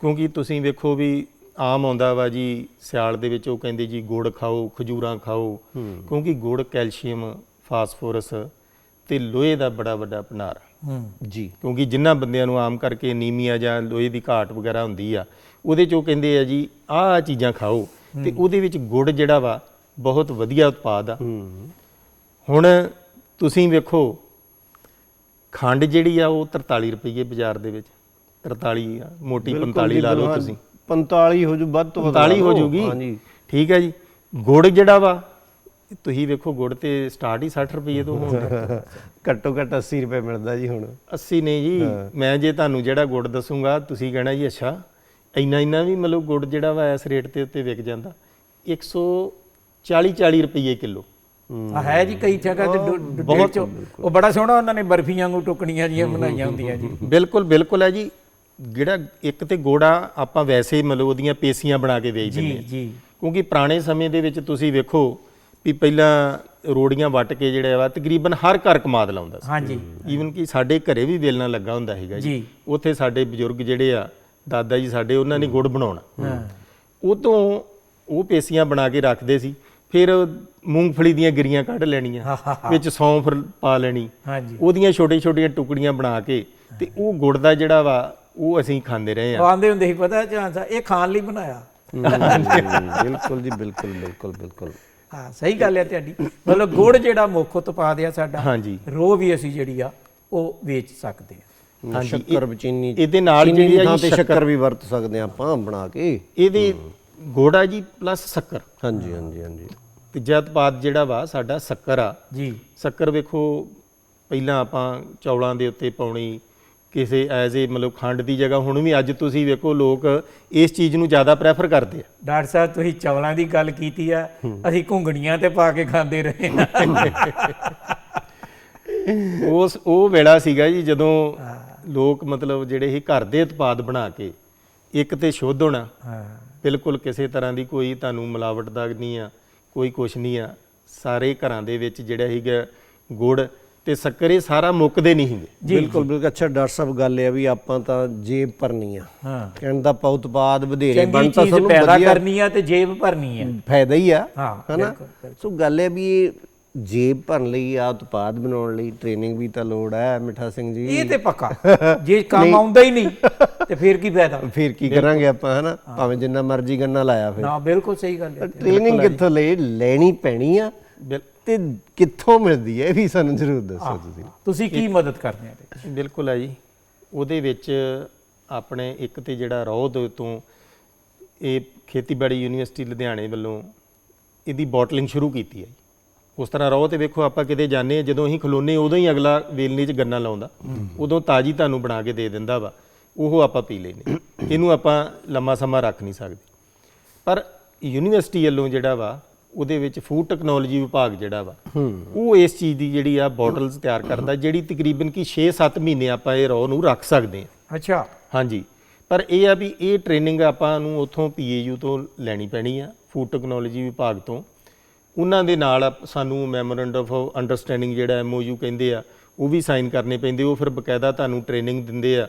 Speaker 3: ਕਿਉਂਕਿ ਤੁਸੀਂ ਵੇਖੋ ਵੀ ਆਮ ਆਉਂਦਾ ਵਾ ਜੀ ਸਿਆਲ ਦੇ ਵਿੱਚ ਉਹ ਕਹਿੰਦੇ ਜੀ ਗੁੜ ਖਾਓ ਖਜੂਰਾਂ ਖਾਓ ਕਿਉਂਕਿ ਗੁੜ ਕੈਲਸ਼ੀਅਮ ਫਾਸਫੋਰਸ ਤੇ ਲੋਹੇ ਦਾ ਬੜਾ ਵੱਡਾ ਭੰਡਾਰ
Speaker 2: ਜੀ।
Speaker 3: ਕਿਉਂਕਿ ਜਿਨ੍ਹਾਂ ਬੰਦਿਆਂ ਨੂੰ ਆਮ ਕਰਕੇ ਅਨੀਮੀਆ ਜਾਂ ਲੋਹੇ ਦੀ ਘਾਟ ਵਗੈਰਾ ਹੁੰਦੀ ਆ ਉਹਦੇ ਚੋਂ ਕਹਿੰਦੇ ਆ ਜੀ ਆਹ ਚੀਜ਼ਾਂ ਖਾਓ ਤੇ ਉਹਦੇ ਵਿੱਚ ਗੁੜ ਜਿਹੜਾ ਵਾ ਬਹੁਤ ਵਧੀਆ ਉਤਪਾਦ ਆ। ਹੁਣ ਤੁਸੀਂ ਵੇਖੋ ਖੰਡ ਜਿਹੜੀ ਆ ਉਹ 43 ਰੁਪਏ ਬਾਜ਼ਾਰ ਦੇ ਵਿੱਚ 43 ਆ ਮੋਟੀ 45 ਲਾ ਲਓ ਤੁਸੀਂ।
Speaker 2: 45 ਹੋ ਜੂ ਵੱਧ ਤੋਂ ਵੱਧ
Speaker 3: 45 ਹੋ। ਜੂਗੀ।
Speaker 2: ਹਾਂਜੀ।
Speaker 3: ਠੀਕ ਹੈ ਜੀ। ਗੁੜ ਜਿਹੜਾ ਵਾ ਤੁਸੀਂ ਵੇਖੋ ਗੁੜ ਤੇ ਸਟਾਰਟ ਹੀ 60 ਰੁਪਏ ਤੋਂ ਹੋਣ [LAUGHS]
Speaker 2: ਘੱਟੋ ਘੱਟ 80 ਰੁਪਏ ਮਿਲਦਾ ਜੀ ਹੁਣ।
Speaker 3: 80 ਨਹੀਂ ਜੀ ਮੈਂ ਜੇ ਤੁਹਾਨੂੰ ਜਿਹੜਾ ਗੁੜ ਦੱਸੂਗਾ ਤੁਸੀਂ ਕਹਿਣਾ ਜੀ ਅੱਛਾ ਇੰਨਾ ਇੰਨਾ ਵੀ ਮਤਲਬ ਗੁੜ ਜਿਹੜਾ ਵਾ ਇਸ ਰੇਟ ਤੇ ਉੱਤੇ ਵਿਕ ਜਾਂਦਾ। 140 40 ਰੁਪਏ ਕਿਲੋ।
Speaker 1: ਆ ਹੈ ਜੀ ਕਈ ਜਗ੍ਹਾ ਤੇ ਬਹੁਤ ਉਹ ਬੜਾ ਸੋਹਣਾ ਉਹਨਾਂ ਨੇ ਬਰਫੀਆਂ ਨੂੰ ਟੁਕਣੀਆਂ ਜੀਆਂ ਬਣਾਈਆਂ ਹੁੰਦੀਆਂ ਜੀ।
Speaker 3: ਬਿਲਕੁਲ ਬਿਲਕੁਲ ਹੈ ਜੀ। ਜਿਹੜਾ ਇੱਕ ਤੇ ਗੋੜਾ ਆਪਾਂ ਵੈਸੇ ਹੀ ਮਤਲਬ ਉਹਦੀਆਂ ਪੇਸੀਆਂ ਬਣਾ ਕੇ ਵੇਚ ਦਿੰਦੇ ਆ
Speaker 1: ਜੀ।
Speaker 3: ਕਿਉਂਕਿ ਪੁਰਾਣੇ ਸਮੇਂ ਦੇ ਵਿੱਚ ਤੁਸੀਂ ਵੇਖੋ ਵੀ ਪਹਿਲਾਂ ਰੋੜੀਆਂ ਵੱਟ ਕੇ ਜਿਹੜਾ ਵਾ ਤਕਰੀਬਨ ਹਰ ਘਰ ਕਮਾਦ ਲਾਉਂਦਾ ਸੀ।
Speaker 1: ਹਾਂਜੀ।
Speaker 3: ਈਵਨ ਕਿ ਸਾਡੇ ਘਰੇ ਵੀ ਵੇਲਣਾ ਲੱਗਾ ਹੁੰਦਾ ਸੀਗਾ ਜੀ। ਉੱਥੇ ਸਾਡੇ ਬਜ਼ੁਰਗ ਜਿਹੜੇ ਆ ਦਾਦਾ ਜੀ ਸਾਡੇ ਉਹਨਾਂ ਨੇ ਗੁੜ ਬਣਾਉਣਾ।
Speaker 1: ਹਾਂ।
Speaker 3: ਉਹ ਤੋਂ ਉਹ ਪੇਸੀਆਂ ਬਣਾ ਕੇ ਰੱਖਦੇ ਸੀ। ਫਿਰ ਮੂੰਗਫਲੀ ਦੀਆਂ ਗਿਰੀਆਂ ਕੱਢ ਲੈਣੀਆਂ ਵਿੱਚ ਸੌਂਫ ਪਾ ਲੈਣੀ।
Speaker 1: ਹਾਂਜੀ।
Speaker 3: ਉਹਦੀਆਂ ਛੋਟੀਆਂ ਛੋਟੀਆਂ ਟੁਕੜੀਆਂ ਬਣਾ ਕੇ ਤੇ ਉਹ ਗੁੜ ਦਾ ਜਿਹੜਾ ਵਾ ਉਹ ਅਸੀਂ ਖਾਂਦੇ ਰਹੇ ਆ
Speaker 1: ਆਂਦੇ ਹੁੰਦੇ ਸੀ ਪਤਾ ਚਾਂਸਾ ਇਹ ਖਾਣ ਲਈ ਬਣਾਇਆ।
Speaker 2: ਬਿਲਕੁਲ ਜੀ ਬਿਲਕੁਲ ਬਿਲਕੁਲ ਬਿਲਕੁਲ।
Speaker 1: ਹਾਂ ਸਹੀ ਗੱਲ ਹੈ ਤੁਹਾਡੀ। ਮਤਲਬ ਗੁੜ ਜਿਹੜਾ ਮੁੱਖ ਉਤਪਾਦ ਆ ਸਾਡਾ
Speaker 3: ਹਾਂਜੀ।
Speaker 1: ਰੋ ਵੀ ਅਸੀਂ ਜਿਹੜੀ ਆ ਉਹ ਵੇਚ ਸਕਦੇ ਆ
Speaker 2: ਸ਼ੱਕਰ ਚੀਨੀ
Speaker 3: ਇਹਦੇ ਨਾਲ ਜਿਹੜੀ ਆ ਜੀ
Speaker 2: ਤੇ ਸ਼ੱਕਰ। ਵੀ ਵਰਤ ਸਕਦੇ ਆ ਆਪਾਂ ਬਣਾ ਕੇ।
Speaker 3: ਇਹਦੇ ਗੁੜ ਆ ਜੀ ਪਲੱਸ ਸ਼ੱਕਰ।
Speaker 2: ਹਾਂਜੀ ਹਾਂਜੀ ਹਾਂਜੀ।
Speaker 3: ਤੀਜਾ ਉਤਪਾਦ ਜਿਹੜਾ ਵਾ ਸਾਡਾ ਸ਼ੱਕਰ ਆ।
Speaker 1: ਜੀ।
Speaker 3: ਸ਼ੱਕਰ ਵੇਖੋ ਪਹਿਲਾਂ ਆਪਾਂ ਚੌਲਾਂ ਦੇ ਉੱਤੇ ਪਾਉਣੀ ਕਿਸੇ ਐਜ਼ ਏ ਮਤਲਬ ਖੰਡ ਦੀ ਜਗ੍ਹਾ ਹੁਣ ਵੀ ਅੱਜ ਤੁਸੀਂ ਵੇਖੋ ਲੋਕ ਇਸ ਚੀਜ਼ ਨੂੰ ਜ਼ਿਆਦਾ ਪ੍ਰੈਫਰ ਕਰਦੇ ਆ।
Speaker 1: ਡਾਕਟਰ ਸਾਹਿਬ ਤੁਸੀਂ ਚਵਲਾਂ ਦੀ ਗੱਲ ਕੀਤੀ ਆ ਅਸੀਂ ਘੁੰਗਣੀਆਂ ਤੇ ਪਾ ਕੇ ਖਾਂਦੇ ਰਹੇ
Speaker 3: ਉਸ ਉਹ ਵੇਲਾ ਸੀਗਾ ਜੀ ਜਦੋਂ ਲੋਕ ਮਤਲਬ ਜਿਹੜੇ ਇਹ ਘਰ ਦੇ ਉਤਪਾਦ ਬਣਾ ਕੇ ਇੱਕ ਤੇ ਸ਼ੁੱਧ ਹੋਣਾ
Speaker 1: ਹਾਂ।
Speaker 3: ਬਿਲਕੁਲ ਕਿਸੇ ਤਰ੍ਹਾਂ ਦੀ ਕੋਈ ਤੁਹਾਨੂੰ ਮਿਲਾਵਟ ਦਾ ਨਹੀਂ ਆ ਕੋਈ ਕੁਛ ਨਹੀਂ ਆ। ਸਾਰੇ ਘਰਾਂ ਦੇ ਵਿੱਚ ਜਿਹੜਾ ਸੀਗਾ ਗੁੜ ਤੇ ਸ਼ੱਕਰ ਇਹ ਸਾਰਾ ਮੁੱਕਦੇ ਨਹੀਂ ਸੀਗੇ।
Speaker 2: ਬਿਲਕੁਲ ਬਿਲਕੁਲ। ਅੱਛਾ ਡਾਕਟਰ ਸਾਹਿਬ ਗੱਲ ਇਹ ਆ ਵੀ ਆਪਾਂ ਤਾਂ ਜੇਬ ਭਰਨੀ ਆ।
Speaker 1: ਹਾਂ।
Speaker 2: ਕਹਿਣ ਦਾ ਆਪਾਂ ਉਤਪਾਦ ਵਧੇਰੇ ਬਣ ਤਾਂ ਸਾਨੂੰ
Speaker 1: ਪੈਦਾ ਕਰਨੀ ਆ ਤੇ ਜੇਬ ਭਰਨੀ ਆ।
Speaker 2: ਫਾਇਦਾ ਹੀ ਆ
Speaker 1: ਹਾਂ
Speaker 2: ਹਨਾ? ਸੋ ਗੱਲ ਇਹ ਵੀ ਜੇਬ ਭਰਨ ਲਈ ਆ ਉਤਪਾਦ ਬਣਾਉਣ ਲਈ ਟ੍ਰੇਨਿੰਗ ਵੀ ਤਾਂ ਲੋੜ ਹੈ ਮਿੱਠਾ ਸਿੰਘ ਜੀ।
Speaker 1: ਇਹ ਤੇ ਪੱਕਾ। [LAUGHS] ਜੇ ਕੰਮ ਆਉਂਦਾ ਹੀ ਨਹੀਂ ਤੇ ਫਿਰ ਕੀ ਫਾਇਦਾ?
Speaker 2: ਫਿਰ ਕੀ ਕਰਾਂਗੇ ਆਪਾਂ ਹਨਾ? ਭਾਵੇਂ ਜਿੰਨਾ ਮਰਜ਼ੀ ਗੰਨਾ ਲਾਇਆ ਫਿਰ।
Speaker 1: ਨਾ ਬਿਲਕੁਲ ਸਹੀ ਗੱਲ ਹੈ।
Speaker 2: ਟ੍ਰੇਨਿੰਗ ਕਿੱਥੋਂ ਲਈ ਲੈਣੀ ਪੈਣੀ ਆ? ਤੇ ਕਿੱਥੋਂ ਮਿਲਦੀ ਹੈ? ਇਹ ਵੀ ਸਾਨੂੰ ਜ਼ਰੂਰ ਦੱਸੋ ਤੁਸੀਂ।
Speaker 1: ਤੁਸੀਂ ਕੀ ਮਦਦ ਕਰਦੇ ਆ
Speaker 3: ਬਿਲਕੁਲ ਹੈ ਜੀ। ਉਹਦੇ ਵਿੱਚ ਆਪਣੇ ਇੱਕ ਤੇ ਜਿਹੜਾ ਰੋਹ ਦੇ ਤੋਂ ਇਹ ਖੇਤੀਬਾੜੀ ਯੂਨੀਵਰਸਿਟੀ ਲੁਧਿਆਣੇ ਵੱਲੋਂ ਇਹਦੀ ਬੋਟਲਿੰਗ ਸ਼ੁਰੂ ਕੀਤੀ ਹੈ ਜੀ। ਉਸ ਤਰ੍ਹਾਂ ਰੋਹ ਤੇ ਵੇਖੋ ਆਪਾਂ ਕਿਤੇ ਜਾਂਦੇ ਆ ਜਦੋਂ ਅਸੀਂ ਖਲੋਨੇ ਉਦੋਂ ਹੀ ਅਗਲਾ ਵੇਲਣੇ 'ਚ ਗੰਨਾ ਲਾਉਂਦਾ। ਉਦੋਂ ਤਾਜੀ ਤੁਹਾਨੂੰ ਬਣਾ ਕੇ ਦੇ ਦਿੰਦਾ ਵਾ। ਉਹ ਆਪਾਂ ਪੀ ਲੈਨੇ ਇਹਨੂੰ ਆਪਾਂ ਲੰਮਾ ਸਮਾਂ ਰੱਖ ਨਹੀਂ ਸਕਦੇ। ਪਰ ਯੂਨੀਵਰਸਿਟੀ ਵੱਲੋਂ ਜਿਹੜਾ ਵਾ ਉਹਦੇ ਵਿੱਚ ਫੂਡ ਟੈਕਨੋਲੋਜੀ ਵਿਭਾਗ ਜਿਹੜਾ ਵਾ ਉਹ ਇਸ ਚੀਜ਼ ਦੀ ਜਿਹੜੀ ਆ ਬੋਟਲਸ ਤਿਆਰ ਕਰਦਾ ਜਿਹੜੀ ਤਕਰੀਬਨ ਕੀ 6-7 ਮਹੀਨੇ ਆਪਾਂ ਇਹ ਰੋ ਨੂੰ ਰੱਖ ਸਕਦੇ ਹਾਂ।
Speaker 1: ਅੱਛਾ।
Speaker 3: ਹਾਂਜੀ। ਪਰ ਇਹ ਆ ਵੀ ਇਹ ਟ੍ਰੇਨਿੰਗ ਆਪਾਂ ਨੂੰ ਉਥੋਂ ਪੀਏਯੂ ਤੋਂ ਲੈਣੀ ਪੈਣੀ ਆ ਫੂਡ ਟੈਕਨੋਲੋਜੀ ਵਿਭਾਗ ਤੋਂ। ਉਹਨਾਂ ਦੇ ਨਾਲ ਸਾਨੂੰ ਮੈਮੋਰੈਂਡਮ ਆਫ ਅੰਡਰਸਟੈਂਡਿੰਗ ਜਿਹੜਾ ਐਮਓਯੂ ਕਹਿੰਦੇ ਆ ਉਹ ਵੀ ਸਾਈਨ ਕਰਨੇ ਪੈਂਦੇ ਉਹ ਫਿਰ ਬਕਾਇਦਾ ਤੁਹਾਨੂੰ ਟ੍ਰੇਨਿੰਗ ਦਿੰਦੇ ਆ।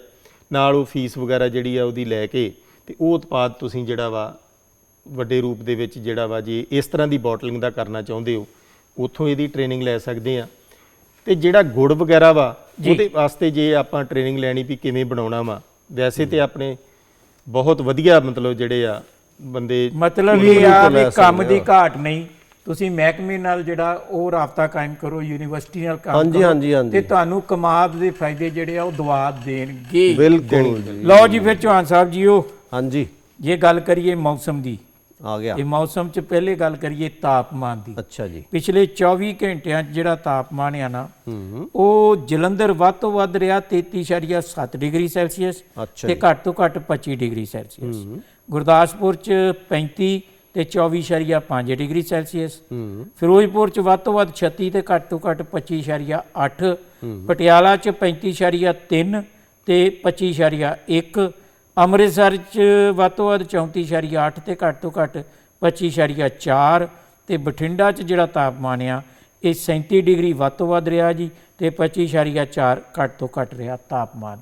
Speaker 3: ਨਾਲ ਉਹ ਫੀਸ ਵਗੈਰਾ ਜਿਹੜੀ ਆ ਉਹਦੀ ਲੈ ਕੇ ਤੇ ਉਹ ਉਤਪਾਦ ਤੁਸੀਂ ਜਿਹੜਾ ਵਾ ਵੱਡੇ ਰੂਪ ਦੇ ਵਿੱਚ ਜਿਹੜਾ ਵਾ ਜੇ ਇਸ ਤਰ੍ਹਾਂ ਦੀ ਬੋਟਲਿੰਗ ਦਾ ਕਰਨਾ ਚਾਹੁੰਦੇ ਹੋ ਉੱਥੋਂ ਇਹਦੀ ਟ੍ਰੇਨਿੰਗ ਲੈ ਸਕਦੇ ਆ ਤੇ ਜਿਹੜਾ ਗੁੜ ਵਗੈਰਾ ਵਾ ਉਹਦੇ ਵਾਸਤੇ ਜੇ ਆਪਾਂ ਟ੍ਰੇਨਿੰਗ ਲੈਣੀ ਵੀ ਕਿਵੇਂ ਬਣਾਉਣਾ ਵਾ ਵੈਸੇ ਤੇ ਆਪਣੇ ਬਹੁਤ ਵਧੀਆ ਮਤਲਬ ਜਿਹੜੇ ਆ ਬੰਦੇ
Speaker 1: ਮਤਲਬ ਇਹ ਆ ਵੀ ਕੰਮ ਦੀ ਘਾਟ ਨਹੀਂ। ਤੁਸੀਂ ਮਹਿਕਮੇ ਨਾਲ ਜਿਹੜਾ ਉਹ ਰਾਬਤਾ ਕਾਇਮ ਕਰੋ ਯੂਨੀਵਰਸਿਟੀ ਨਾਲ ਕੰਮ
Speaker 2: ਹਾਂਜੀ ਹਾਂਜੀ ਹਾਂਜੀ।
Speaker 1: ਤੇ ਤੁਹਾਨੂੰ ਕਮਾਦ ਦੇ ਫਾਇਦੇ ਜਿਹੜੇ ਆ ਉਹ ਦਵਾ ਦੇਣਗੇ।
Speaker 2: ਬਿਲਕੁਲ
Speaker 1: ਲਓ ਜੀ ਫਿਰ ਚੌਹਾਨ ਸਾਹਿਬ ਜੀਓ।
Speaker 2: ਹਾਂਜੀ।
Speaker 1: ਜੇ ਗੱਲ ਕਰੀਏ ਮੌਸਮ ਦੀ
Speaker 2: ਆ ਗਿਆ।
Speaker 1: ਇਹ ਮੌਸਮ 'ਚ ਪਹਿਲੇ ਗੱਲ ਕਰੀਏ ਤਾਪਮਾਨ ਦੀ।
Speaker 2: ਅੱਛਾ ਜੀ।
Speaker 1: ਪਿਛਲੇ 24 ਘੰਟਿਆਂ 'ਚ ਜਿਹੜਾ ਤਾਪਮਾਨ ਆ ਨਾ ਉਹ ਜਲੰਧਰ ਵੱਧ ਤੋਂ ਵੱਧ ਰਿਹਾ 33.7 ਡਿਗਰੀ ਸੈਲਸੀਅਸ ਤੇ ਘੱਟ ਤੋਂ ਘੱਟ 25 ਡਿਗਰੀ ਸੈਲਸੀਅਸ। ਗੁਰਦਾਸਪੁਰ 'ਚ 35 ਤੇ 24.5 ਡਿਗਰੀ ਸੈਲਸੀਅਸ। ਫਿਰੋਜ਼ਪੁਰ ਚ ਵੱਧ ਤੋਂ ਵੱਧ 36 ਤੇ ਘੱਟ ਤੋਂ ਘੱਟ 25.8 ਪਟਿਆਲਾ ਚ 35.3 ਤੇ 25.1 ਅੰਮ੍ਰਿਤਸਰ ਚ ਵੱਧ ਤੋਂ ਵੱਧ 34.8 ਤੇ ਘੱਟ ਤੋਂ ਘੱਟ 25.4 ਤੇ ਬਠਿੰਡਾ ਚ ਜਿਹੜਾ ਤਾਪਮਾਨ ਆ ਇਹ 37 ਡਿਗਰੀ ਵੱਧ ਤੋਂ ਵੱਧ ਰਿਹਾ ਜੀ ਤੇ 25.4 ਘੱਟ ਤੋਂ ਘੱਟ ਰਿਹਾ ਤਾਪਮਾਨ।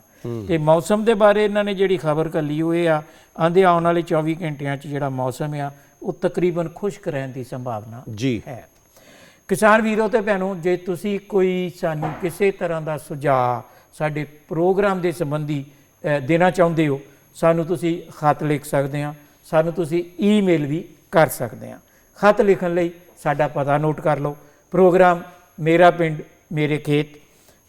Speaker 1: ਤੇ ਮੌਸਮ ਦੇ ਬਾਰੇ ਇਹਨਾਂ ਨੇ ਜਿਹੜੀ ਖਬਰ ਕੱਲੀ ਉਹ ਇਹ ਆ ਆਂਦੇ ਆਉਣ ਵਾਲੇ 24 ਘੰਟਿਆਂ 'ਚ ਜਿਹੜਾ ਮੌਸਮ ਆ ਉਹ ਤਕਰੀਬਨ ਖੁਸ਼ਕ ਰਹਿਣ ਦੀ ਸੰਭਾਵਨਾ
Speaker 2: ਜੀ।
Speaker 1: ਹੈ। ਕਿਸਾਨ ਵੀਰੋ ਤੇ ਭੈਣੋ ਜੇ ਤੁਸੀਂ ਕੋਈ ਸਾਨੂੰ ਕਿਸੇ ਤਰ੍ਹਾਂ ਦਾ ਸੁਝਾਅ ਸਾਡੇ ਪ੍ਰੋਗਰਾਮ ਦੇ ਸੰਬੰਧੀ ਦੇਣਾ ਚਾਹੁੰਦੇ ਹੋ ਸਾਨੂੰ ਤੁਸੀਂ ਖਤ ਲਿਖ ਸਕਦੇ ਆ ਸਾਨੂੰ ਤੁਸੀਂ ਈਮੇਲ ਵੀ ਕਰ ਸਕਦੇ ਆ ਖਤ ਲਿਖਣ ਲਈ ਸਾਡਾ ਪਤਾ ਨੋਟ ਕਰ ਲਓ। ਪ੍ਰੋਗਰਾਮ ਮੇਰਾ ਪਿੰਡ ਮੇਰੇ ਖੇਤ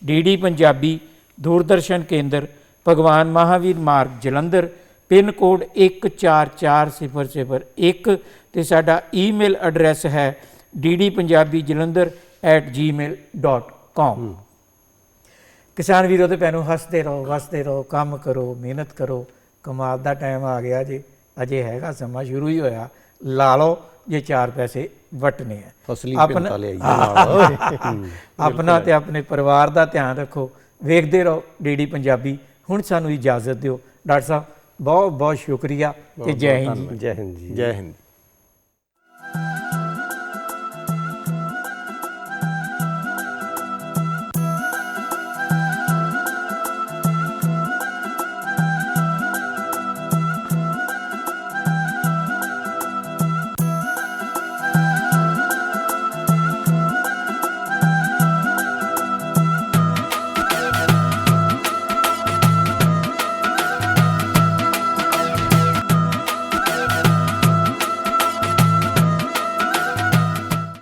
Speaker 1: ਡੀਡੀ ਪੰਜਾਬੀ ਦੂਰਦਰਸ਼ਨ ਕੇਂਦਰ ਭਗਵਾਨ ਮਹਾਵੀਰ ਮਾਰਗ ਜਲੰਧਰ ਪਿੰਨ ਕੋਡ 144001 ਤੇ ਸਾਡਾ ਈਮੇਲ ਐਡਰੈਸ ਹੈ ddpunjabijalandhar@gmail.com ਕਿਸਾਨ ਵੀਰੋ ਤੇ ਭੈਣੋ ਹੱਸਦੇ ਰਹੋ ਵਸਦੇ ਰਹੋ ਕੰਮ ਕਰੋ ਮਿਹਨਤ ਕਰੋ। ਕਮਾਲ ਦਾ ਟਾਈਮ ਆ ਗਿਆ ਜੀ ਅਜੇ ਹੈਗਾ ਸਮਾਂ ਸ਼ੁਰੂ ਹੀ ਹੋਇਆ। ਲਾ ਲਓ ਜੇ ਚਾਰ ਪੈਸੇ ਵਟਨੇ ਆ।
Speaker 2: ਫਸਲੀ ਲਿਆਈ ਨਾਲ।
Speaker 1: ਆਪਣਾ ਤੇ ਆਪਣੇ ਪਰਿਵਾਰ ਦਾ ਧਿਆਨ ਰੱਖੋ। ਵੇਖਦੇ ਰਹੋ ਡੀਡੀ ਪੰਜਾਬੀ। ਹੁਣ ਸਾਨੂੰ ਇਜਾਜ਼ਤ ਦਿਓ। ਡਾਕਟਰ ਸਾਹਿਬ ਬਹੁਤ ਬਹੁਤ ਸ਼ੁਕਰੀਆ ਤੇ ਜੈ ਹਿੰਦ। ਜੀ
Speaker 2: ਜੈ ਹਿੰਦ ਜੀ।
Speaker 3: ਜੈ ਹਿੰਦ।